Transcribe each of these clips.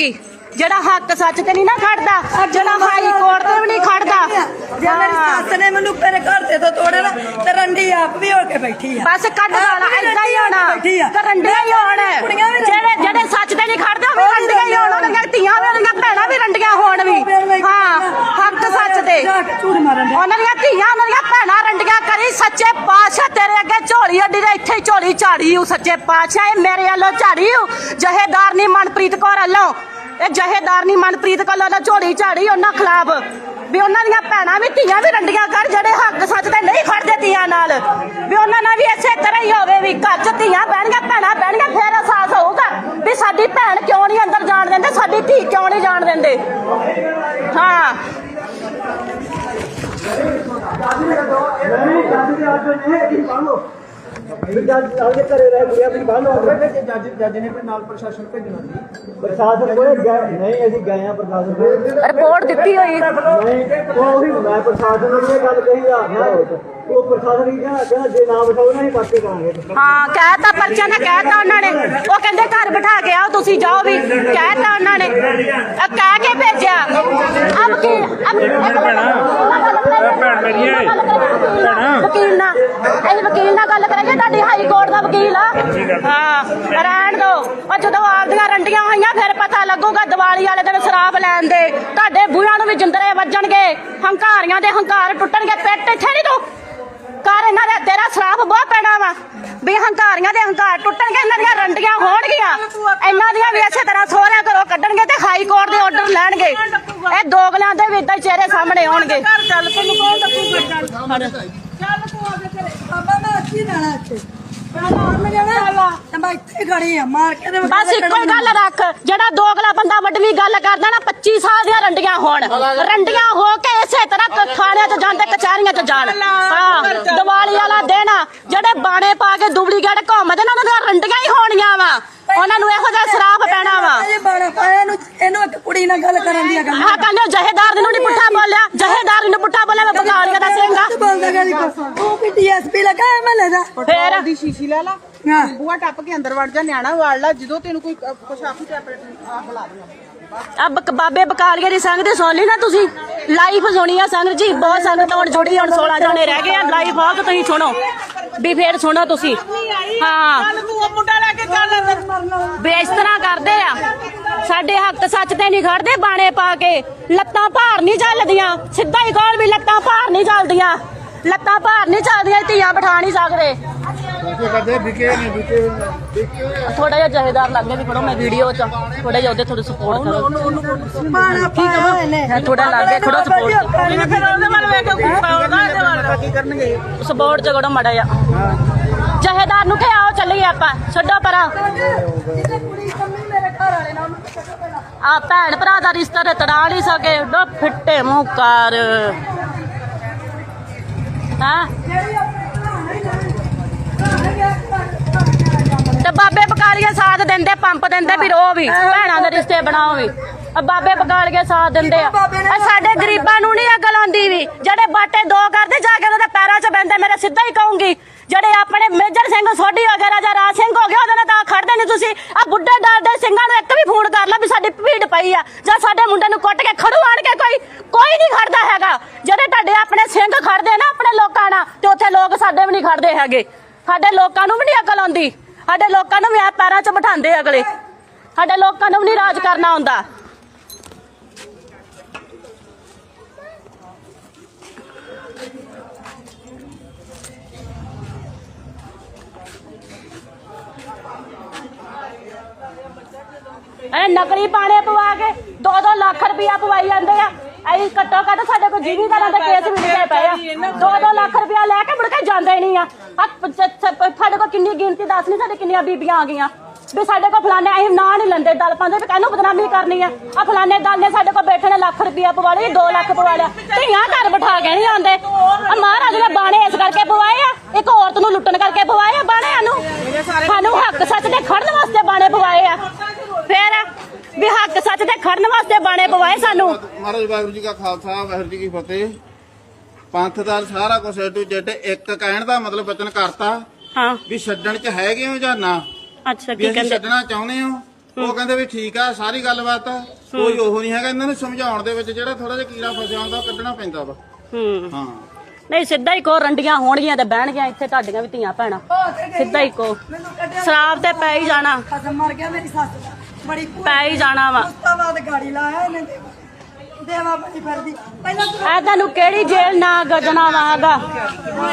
ਕਹੂੰਗੀ ਜਿਹੜਾ ਹੱਕ ਸੱਚ ਤੇ ਨਹੀਂ ਨਾ ਖੜਦਾ ਜਿਹੜਾ ਹਾਈ ਕੋਰਟ ਤੇ ਵੀ ਨਹੀਂ ਖੜਦਾ। ਜੇ ਮੇਰੀ। ਸੱਸ ਨੇ ਮੈਨੂੰ ਮੇਰੇ ਘਰ ਤੇ ਤੋਂ ਤੋੜਿਆ ਨਾ ਤੇ ਰੰਡੀ ਆਪ ਵੀ ਹੋ ਕੇ ਬੈਠੀ ਆ। ਬਸ ਕੱਢ ਲਾਣਾ ਏਦਾਂ ਹੀ ਹੋਣਾ। ਬੈਠੀ ਆ। ਕਰੰਡੀਆਂ ਹੀ ਹੋਣ। ਕੁੜੀਆਂ ਵੀ ਜਿਹੜੇ ਜਿਹੜੇ ਸੱਚ ਤੇ ਨਹੀਂ ਖੜਦੇ ਉਹ ਵੀ ਰੰਡੀਆਂ ਹੀ ਹੋਣ ਉਹਨਾਂ ਦੀਆਂ ਧੀਆਂ ਵੀ ਉਹਨਾਂ ਦੀਆਂ ਭੈਣਾਂ ਵੀ ਰੰਡੀਆਂ ਹੋਣ ਵੀ ਹਾਂ ਹੱਕ ਸੱਚ ਤੇ। ਜਾ ਕੇ ਝੂਠ ਮਾਰਨ ਦੇ। ਉਹਨਾਂ ਦੀਆਂ ਧੀਆਂ ਉਹਨਾਂ ਦੀਆਂ ਭੈਣਾਂ ਰੰਡੀਆਂ ਕਰੀ ਸੱਚੇ ਪਾਤਸ਼ਾਹ ਤੇਰੇ ਅੱਗੇ ਝੋਲੀ ਅੱਡੀ ਦੇ ਇੱਥੇ ਹੀ ਝੋਲੀ ਝਾੜੀ ਹੂੰ ਸੱਚੇ ਪਾਤਸ਼ਾਹ ਇਹ ਮੇਰੇ ਵੱਲੋਂ ਝਾੜੀ ਹੂੰ ਜਹੇਦਾਰ ਨਹੀਂ ਮਨਪ੍ਰੀਤ ਕੌਰ ਵੱਲੋਂ। ਇਹ ਜਹੇਦਾਰ ਮਨਪ੍ਰੀਤ ਕੌਰ ਵੱਲੋਂ ਝੋਲੀ ਝਾੜੀ ਉਹਨਾਂ ਖਿਲਾਫ। ਵੀ ਉਹਨਾਂ ਦੀਆਂ ਭੈਣਾਂ ਵੀ ਧੀਆਂ ਵੀ ਰੰਡੀਆਂ ਕਰ, ਜਿਹੜੇ ਹੱਕ ਸੱਚ ਤੇ ਨਹੀਂ ਖੜਦੇ ਧੀਆਂ ਨਾਲ। ਵੀ ਉਹਨਾਂ ਨਾਲ ਵੀ ਇਸੇ ਤਰ੍ਹਾਂ ਹੀ ਹੋਵੇ ਵੀ ਘਰ 'ਚ ਧੀਆਂ ਬਹਿਣਗੀਆਂ, ਭੈਣਾਂ ਬਹਿਣਗੀਆਂ, ਫੇਰ ਅਹਿਸਾਸ ਹੋਊਗਾ ਵੀ ਸਾਡੀ ਭੈਣ ਕਿਉਂ ਨਹੀਂ ਅੰਦਰ ਜਾਣ ਦਿੰਦੇ, ਸਾਡੀ ਧੀ ਕਿਉਂ ਨਹੀਂ ਜਾਣ ਦਿੰਦੇ। ਹਾਂ। ਜੱਜ ਜੱਜ ਨੇ ਫਿਰ ਨਾਲ ਪ੍ਰਸ਼ਾਸਨ ਭੇਜਣਾ ਸੀ। ਪ੍ਰਸ਼ਾਸਨ ਕੋਲੇ ਗਏ ਨਹੀਂ ਅਸੀਂ ਗਏ ਆ ਪ੍ਰਸ਼ਾਸਨ ਕੋਲੇ। ਰਿਪੋਰਟ ਦਿੱਤੀ ਹੋਈ। ਨਹੀਂ ਉਹ ਉਹੀ ਮੈਂ ਪ੍ਰਸ਼ਾਸਨ ਨੂੰ ਇਹ ਗੱਲ ਕਹੀ ਆ ਨਾ ਉਹ ਪ੍ਰਸ਼ਾਸਨ ਕੀ ਕਹਿੰਦਾ ਕਹਿੰਦਾ ਜੇ ਨਾ ਬਿਠਾਓ ਨਾ ਅਸੀਂ ਪਰਚੇ ਕਰਾਂਗੇ ਹਾਂ ਕਹਿਤਾ ਪਰਚਾ ਨਾ ਕਹਿਤਾ ਉਹਨਾਂ ਨੇ। ਉਹ ਕਹਿੰਦੇ ਘਰ ਬਿਠਾ ਕੇ ਆਓ ਤੁਸੀਂ ਜਾਓ ਵੀ। ਕਹਿਤਾ ਉਹਨਾਂ ਨੇ। ਅਹ ਕਹਿ ਕੇ ਭੇਜਿਆ। ਅਬ ਕੀ ਅਬ ਭੈਣ। ਮੇਰੀ ਹੈ ਵਕੀਲ ਨਾਲ ਇਹ ਵਕੀਲ ਨਾਲ ਗੱਲ ਕਰਾਂਗੇ ਤੁਹਾਡੀ ਹਾਈ ਕੋਰਟ ਦਾ ਵਕੀਲ ਆ। ਹਾਂ ਰਹਿਣ ਦੋ। ਉਹ ਜਦੋਂ ਆਪਦੀਆਂ ਰੰਡੀਆਂ ਹੋਈਆਂ ਫਿਰ ਪਤਾ ਲੱਗੂਗਾ ਦੀਵਾਲੀ ਵਾਲੇ ਦਿਨ ਸ਼ਰਾਬ ਲੈਣ ਦੇ। ਤੁਹਾਡੇ ਬੂਹਾਂ ਨੂੰ ਵੀ ਜਿੰਦਰੇ ਵੱਜਣਗੇ। ਹੰਕਾਰੀਆਂ ਦੇ ਹੰਕਾਰ ਟੁੱਟਣਗੇ। ਪਿੱਟ ਇੱਥੇ ਨਹੀਂ ਤੂੰ ਕਰ ਇਹਨਾਂ ਦੇ, ਤੇਰਾ ਸਰਾਫ ਬਹੁਤ ਪੈਣਾ ਵਾ। ਵੀ ਹੰਕਾਰੀਆਂ ਦੇ ਹੰਕਾਰ ਟੁੱਟਣਗੇ, ਇਹਨਾਂ ਦੀਆਂ ਰੰਡੀਆਂ ਹੋਣਗੀਆਂ। ਇਹਨਾਂ ਦੀਆਂ ਵੀ ਇਸੇ ਤਰ੍ਹਾਂ ਸੋਹਰਿਆਂ ਘਰੋਂ ਕੱਢਣਗੇ ਤੇ ਹਾਈ ਕੋਰਟ ਦੇ ਆਰਡਰ ਲੈਣਗੇ। ਇਹ ਦੋਗਲਿਆਂ ਦੇ ਵੀ ਇਦਾਂ ਚਿਹਰੇ ਸਾਹਮਣੇ ਆਉਣਗੇ। ਚੱਲ ਤੈਨੂੰ ਕੌਣ ਦੱਸੂਗਾ ਚੱਲ। ਚੱਲ ਤੂੰ ਆ ਕੇ ਘਰੇ। ਬਾਬਾ ਮੈਂ ਅੱਛੀ ਜਾਣਾ ਇੱਥੇ। ਮੈਂ ਜਾਣਾ ਬਸ ਇੱਕੋ ਹੀ ਗੱਲ ਰੱਖ ਜਿਹੜਾ ਦੋਗਲਾ ਬੰਦਾ ਵੱਡਵੀਂ ਗੱਲ ਕਰਦਾ ਨਾ 25 ਸਾਲ ਦੀਆਂ ਰੰਡੀਆਂ ਹੋਣ। ਰੰਡੀਆਂ ਹੋ ਕੇ ਇਸੇ ਤਰ੍ਹਾਂ ਕ- ਥਾਣਿਆਂ 'ਚ ਜਾਂਦੇ ਕਚਹਿਰੀਆਂ 'ਚ ਜਾਣ। ਹਾਂ ਦੀਵਾਲੀ ਵਾਲਾ ਦਿਨ ਆ, ਜਿਹੜੇ ਬਾਣੇ ਪਾ ਕੇ ਡੁਪਲੀਕੇਟ ਘੁੰਮਦੇ ਨਾ ਉਹਨਾਂ ਦੀਆਂ ਰੰਡੀਆਂ ਹੀ ਹੋਣੀਆਂ ਵਾ। ਉਹਨਾਂ ਨੂੰ ਇਹੋ ਜਿਹਾ ਸ਼ਰਾਪ ਪੈਣਾ ਵਾ। ਇਹ ਬਾਣਾ ਪਾਇਆ ਇਹਨੂੰ ਇਹਨੂੰ ਇੱਕ ਕੁੜੀ ਨਾਲ ਗੱਲ ਕਰਨ ਦੀ ਗੱਲ। ਆਹ ਕਹਿੰਦੇ ਜਹੇਦਾਰ ਨੂੰ ਨਹੀਂ ਪੁੱਠਾ ਬੋਲਿਆ। ਜਹੇਦਾਰ ਨੂੰ ਪੁੱਠਾ ਬੋਲਿਆ ਮੈਂ ਬਗਾਲੀਆਂ ਦਾ ਸਿੰਘਾ। ਤੂੰ ਬੋਲਦਾ ਗਾਲੀ ਕੋ ਤੂੰ ਵੀ ਡੀਐਸਪੀ ਲਗਾ ਐਮਐਲਏ ਦਾ ਫੇਰ? ਦੀ ਸ਼ੀਸ਼ੀ ਲੈ ਲਾ। ਹਾਂ। ਬੂਆ ਟੱਪ ਕੇ ਅੰਦਰ ਵੜ ਜਾ ਨਿਆਣਾ ਵਾੜ ਲਾ। ਜਦੋਂ ਤੈਨੂੰ ਕੋਈ ਅ, ਕੁਛ ਆਖੂ ਤੇ ਆਪਣੇ ਆ ਬੁਲਾ ਦੂੰਗਾ ਆ ਬਕ- ਬਾਬੇ ਬਕਾਲੀਏ ਦੀ ਸੰਗ ਦੀ ਸੁਣ ਲਈ ਨਾ ਤੁਸੀਂ। ਲਾਈਫ ਸੁਣੀ ਆ ਸੰਗ ਜੀ ਬਹੁਤ ਸੰਗਤ ਹੁਣ ਜੁੜੀ ਹੁਣ 16 ਜਾਣੇ ਰਹਿ ਗਏ ਆ। ਲਾਈਫ ਆ ਕੇ ਤੁਸੀਂ ਸੁਣੋ। ਵੀ ਫੇਰ ਸੁਣੋ ਤੁਸੀਂ। ਹਾਂ। ਤੂੰ ਉਹ ਮੁੰਡਾ ਲੈ ਕੇ ਤਰ੍ਹਾਂ ਕਰਦੇ ਆ। ਸਾਡੇ ਹੱਕ ਸੱਚ ਤੇ ਨਹੀਂ ਖੜਦੇ ਬਾਣੇ ਪਾ ਕੇ। ਲੱਤਾਂ ਭਾਰ ਨਹੀਂ ਚੱਲਦੀਆਂ। ਸਿੱਧਾ ਹੀ ਕਹੋ ਵੀ ਲੱਤਾਂ ਭਾਰ ਨਹੀਂ ਚੱਲਦੀਆਂ। ਲੱਤਾਂ ਭਾਰ ਨਹੀਂ ਚੱਲਦੀਆਂ ਧੀਆਂ ਬਿਠਾ ਨਹੀਂ ਸਕਦੇ। ਥੋੜਾ ਜਿਹਾ ਜਹੇਦਾਰ ਲੱਗਦੇ ਵੀ ਖੜੋ ਮੈਂ ਵੀਡੀਓ ਚ। ਥੋੜਾ ਜਿਹਾ ਉਹਦੇ ਥੋੜੀ ਸਪੋਰਟ ਕਰੋ। ਬਾਣਾ ਪਾਇਆ ਇਹਨੇ ਥੋੜਾ ਲੱਗੇ ਥੋੜਾ ਸਪੋਰਟ ਫਿਰ ਉਹਦੇ ਵੱਲ ਵੇਖ ਕੇ ਗੁੱਸਾ ਆਉਂਦਾ ਇਹਦੇ ਵੱਲ। ਕੀ ਕਰਨਗੇ? ਸਪੋਰਟ ਚ ਕਰੋ ਮੜਾ ਜਾ ਜਹੇਦਾਰ ਨੂੰ ਕਿ ਆਓ ਚੱਲੀਏ ਆਪਾਂ। ਛੱਡੋ ਪਰਾਂ। ਜਿਹਨੇ ਕੁੜੀ ਕੰਮੀ ਮੇਰੇ ਘਰ ਵਾਲੇ ਨਾਲ ਉਹਨੂੰ ਕੱਢੋ ਪਹਿਲਾਂ ਆ ਭੈਣ ਭਰਾ ਦਾ ਰਿਸ਼ਤਾ ਤੇ ਤੜਾ ਨਹੀਂ ਸਕੇ। ਡੋ ਫਿੱਟੇ ਮੂੰਹ ਕਰ। ਹਾਂ? ਤੇ ਬਾਬੇ ਬਕਾਲੀਏ ਸਾਥ ਦਿੰਦੇ, ਪੰਪ ਦਿੰਦੇ ਵੀ ਰੋ ਵੀ, ਭੈਣਾਂ ਦੇ ਰਿਸ਼ਤੇ ਬਣਾਓ ਵੀ। ਆ ਬਾਬੇ ਬਕਾਲੀਏ ਸਾਥ ਦਿੰਦੇ ਆ। ਆ ਸਾਡੇ ਗਰੀਬਾਂ ਨੂੰ ਨਹੀਂ ਅਕਲ ਆਉਂਦੀ ਵੀ, ਜਿਹੜੇ ਬਾਟੇ ਦੋ ਕਰਦੇ, ਜਾ ਕੇ ਉਹਨਾਂ ਦੇ ਪੈਰਾਂ 'ਚ ਬੈੰਦੇ ਮੇਰੇ ਸਿੱਧਾ ਹੀ ਕਹੂੰਗੀ। ਜਿਹੜੇ ਆਪਣੇ ਮੇਜਰ ਸਿੰਘ ਸੋਢੀ ਵਗੈਰਾ ਜਾਂ ਰਾਜ ਸਿੰਘ ਹੋ ਗਿਆ ਉਹਦੇ ਨਾਲ ਖੜਦੇ ਨਹੀਂ ਤੁਸੀਂ। ਆ ਬੁੱਢੇ ਡਰ ਸਿੰਘਾਂ ਨੂੰ ਇੱਕ ਵੀ ਫੋਨ ਕਰ ਲਾ ਵੀ ਸਾਡੀ ਭੀੜ ਪਈ ਆ। ਜਾਂ ਸਾਡੇ ਮੁੰਡੇ ਨੂੰ ਕੁੱਟ ਕੇ ਖੜੂ ਆਣ ਕੇ ਕੋਈ ਕੋਈ ਨਹੀਂ ਖੜਦਾ ਹੈਗਾ। ਜਿਹੜੇ ਤੁਹਾਡੇ ਆਪਣੇ ਸਿੰਘ ਖੜਦੇ ਨਾ, ਆਪਣੇ ਲੋਕਾਂ ਨਾਲ, ਤੇ ਉੱਥੇ ਲੋਕ ਸਾਡੇ ਵੀ ਨਹੀਂ ਖੜਦੇ ਹੈਗੇ। ਸਾਡੇ ਲੋਕਾਂ ਨੂੰ ਵੀ ਨਹੀਂ ਅਕਲ ਆਉਂਦੀ। ਸਾਡੇ ਲੋਕਾਂ ਨੂੰ ਵੀ ਆ ਪੈਰਾਂ 'ਚ ਬਿਠਾਉਂਦੇ ਅਗਲੇ। ਸਾਡੇ ਲੋਕਾਂ ਨੂੰ ਵੀ ਨਹੀਂ ਰਾਜ ਕਰਨਾ ਆਉਂਦਾ। ਐ ਨਕਲੀ ਪਾਣੇ ਪਵਾ ਕੇ 2-2 ਲੱਖ ਰੁਪਇਆ ਪਵਾਈ ਜਾਂਦੇ ਆ। ਅਸੀਂ ਘੱਟੋ ਘੱਟ ਸਾਡੇ ਕੋਲ ਜ਼ਿਮੀਂਦਾਰਾਂ ਦੇ ਕੇਸ ਵੀ ਨਿਕਲੇ ਪਏ ਆ। 2-2 ਲੱਖ ਰੁਪਇਆ ਲੈ ਕੇ ਮੁੜ ਕੇ ਜਾਂਦੇ ਨਹੀਂ ਆ। ਸਾਡੇ ਕੋਲ ਕਿੰਨੀ ਗਿਣਤੀ ਦੱਸ ਨਹੀਂ ਸਾਡੇ ਕਿੰਨੀਆਂ ਬੀਬੀਆਂ ਆ ਗਈਆਂ। ਵੀ ਸਾਡੇ ਕੋਲ ਫਲਾਣੇ ਅਸੀਂ ਨਾਂ ਨਹੀਂ ਲੈਂਦੇ ਦਲ ਪਾਉਂਦੇ ਵੀ ਕਹਿੰਨੂੰ ਬਦਨਾਮੀ ਕਰਨੀ ਆ। ਆ ਫਲਾਣੇ ਦਲ ਨੇ ਸਾਡੇ ਕੋਲ ਬੈਠੇ ਨੇ ਲੱਖ ਰੁਪਇਆ ਪਵਾ ਲਈ 2 ਲੱਖ ਪਵਾ ਲਿਆ। ਧੀਆਂ ਘਰ ਬਿਠਾ ਕੇ ਨਹੀਂ ਆਉਂਦੇ। ਆ ਮਹਾਰਾਜ ਨੇ ਬਾਣੇ ਇਸ ਕਰਕੇ ਪਵਾਏ ਆ। ਇੱਕ ਔਰਤ ਨੂੰ ਲੁੱਟਣ ਕਰਕੇ ਪਵਾਏ ਆ ਬਾਣੇ ਨੂੰ। ਸਾਨੂੰ ਹੱਕ ਸੱਚ ਦੇ ਖੜਨ ਵਾਸਤੇ ਬਾਣੇ ਪਵਾਏ ਆ। ਫੇਰ ਵੀ ਹੱਕ ਸੱਚ ਦੇ ਖੜਨ ਵਾਸਤੇ ਬਾਣੇ ਪਵਾਏ ਸਾਨੂੰ। ਮਹਾਰਾਜ ਵਾਹਿਗੁਰੂ ਜੀ ਕਾ ਖਾਲਸਾ ਵਾਹਿਗੁਰੂ ਜੀ ਕੀ ਫਤਿਹ। ਪੰਥ ਦਾ ਸਾਰਾ ਕੁਝ ਏ ਟੂ ਜ਼ੈਡ ਇੱਕ ਕਹਿਣ ਦਾ ਮਤਲਬ ਵਚਨ ਕਰਤਾ ਹਾਂ। ਵੀ ਛੱਡਣ ਚ ਹੈਗੇ ਹੋ ਜਾਂ ਨਾ? ਅੱਛਾ ਵੀ ਕੀ ਅਸੀਂ ਕਹਿੰਦੇ? ਛੱਡਣਾ ਚਾਹੁੰਦੇ ਹੋ। ਉਹ ਕਹਿੰਦੇ ਵੀ ਠੀਕ ਆ ਸਾਰੀ ਗੱਲਬਾਤ ਆ, ਕੋਈ ਉਹ ਨਹੀਂ ਹੈਗਾ ਇਹਨਾਂ ਨੂੰ ਸਮਝਾਉਣ ਦੇ ਵਿੱਚ ਜਿਹੜਾ ਥੋੜਾ ਜਿਹਾ ਕੀੜਾ ਫਸਿਆ ਹੁੰਦਾ ਉਹ ਕੱਢਣਾ ਪੈਂਦਾ ਵਾ। ਹੂੰ। ਹਾਂ। ਨਹੀਂ ਸਿੱਧਾ ਹੀ ਕੋ ਰੰਡੀਆਂ ਹੋਣਗੀਆਂ ਤੇ ਬਹਿਣਗੀਆਂ ਇੱਥੇ ਤੁਹਾਡੀਆਂ ਵੀ ਧੀਆਂ ਭੈਣਾਂ। ਸਿੱਧਾ ਹੀ ਕੋ ਸ਼ਰਾਬ ਤੇ ਪੈ ਹੀ ਜਾਣਾ। ਖਸਮ ਮਰ ਗਿਆ ਮੇਰੀ ਸੱਸ ਦਾ। ਬੜੀ ਭੂਆ ਪੈ ਹੀ ਜਾਣਾ ਵਾ। ਉਸ ਤੋਂ ਬਾਅਦ ਗਾੜੀ ਲਾਇਆ ਇਹਨੇ ਦੇਵਾ। ਦੇਵਾ ਬਣੀ ਫਿਰਦੀ। ਪਹਿਲਾਂ ਤੂੰ ਐ ਤੁਹਾਨੂੰ ਕਿਹੜੀ ਜੇਲ੍ਹ ਨਾ ਗੱਜਣਾ ਵਾ ਹੈਗਾ?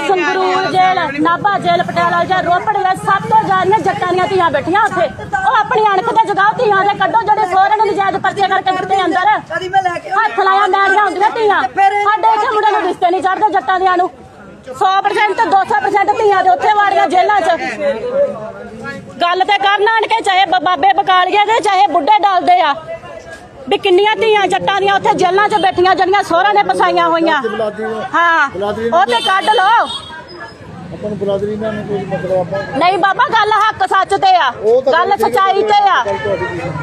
ਸੰਗਰੂਰ ਜੇਲ੍ਹ ਨਾਭਾ ਜੇਲ੍ਹ ਪਟਿਆਲਾ ਜੇਲ੍ਹ ਰੋਪੜ ਜੇਲ੍ਹ ਸਭ ਤੋਂ ਜ਼ਿਆਦਾ ਜੱਟਾਂ ਦੀਆਂ ਧੀਆਂ ਬੈਠੀਆਂ ਉੱਥੇ। ਉਹ ਆਪਣੀ ਅਣਖ ਤੇ ਜਗਾਓ ਧੀਆਂ ਦੇ ਕੱਢੋ ਜਿਹੜੇ ਸਹੁਰੇ ਨੇ ਨਜਾਇਜ਼ ਪਰਚੇ ਕਰਕੇ ਦਿੱਤੇ ਅੰਦਰ। ਕਦੀ ਮੈਂ ਲੈ ਕੇ ਆਉਂਦੀ ਹੱਥ ਲਾਇਆ ਮੈਰੀਆਂ ਹੁੰਦੀਆਂ ਧੀਆਂ। ਸਾਡੇ ਇੱਥੇ ਮੁੰਡੇ ਨੂੰ ਰਿਸ਼ਤੇ ਨਹੀਂ ਚੜਦੇ ਜੱਟਾਂ ਦਿਆਂ ਨੂੰ। 100% ਤੇ 200% ਧੀਆਂ ਦੇ ਉੱਥੇ ਵਾੜੀਆਂ ਜੇਲ੍ਹਾਂ 'ਚ। ਗੱਲ ਤੇ ਕਰਨ ਆਣ ਕੇ ਚਾਹੇ ਬਾਬੇ ਬਕਾਲੀਏ ਦੇ ਚਾਹੇ ਬੁੱਢੇ ਡਾਲਦੇ ਆ। ਵੀ ਕਿੰਨੀਆਂ ਧੀਆਂ ਜੱਟਾਂ ਦੀਆਂ ਉੱਥੇ ਜੇਲ੍ਹਾਂ 'ਚ ਬੈਠੀਆਂ ਜਿਹੜੀਆਂ ਸਹੁਰਿਆਂ ਨੇ ਫਸਾਈਆਂ ਹੋਈਆਂ। ਹਾਂ ਉਹ ਤੇ ਕੱਢ ਲਓ। ਆਪਾਂ ਨੂੰ ਬਰਾਦਰੀ ਨਾਲ ਨਹੀਂ ਕੋਈ ਮਤਲਬ ਆਪਾਂ ਨਹੀਂ ਬਾਬਾ ਗੱਲ ਹੱਕ ਸੱਚ ਤੇ ਆ। ਗੱਲ ਸਚਾਈ ਤੇ ਆ।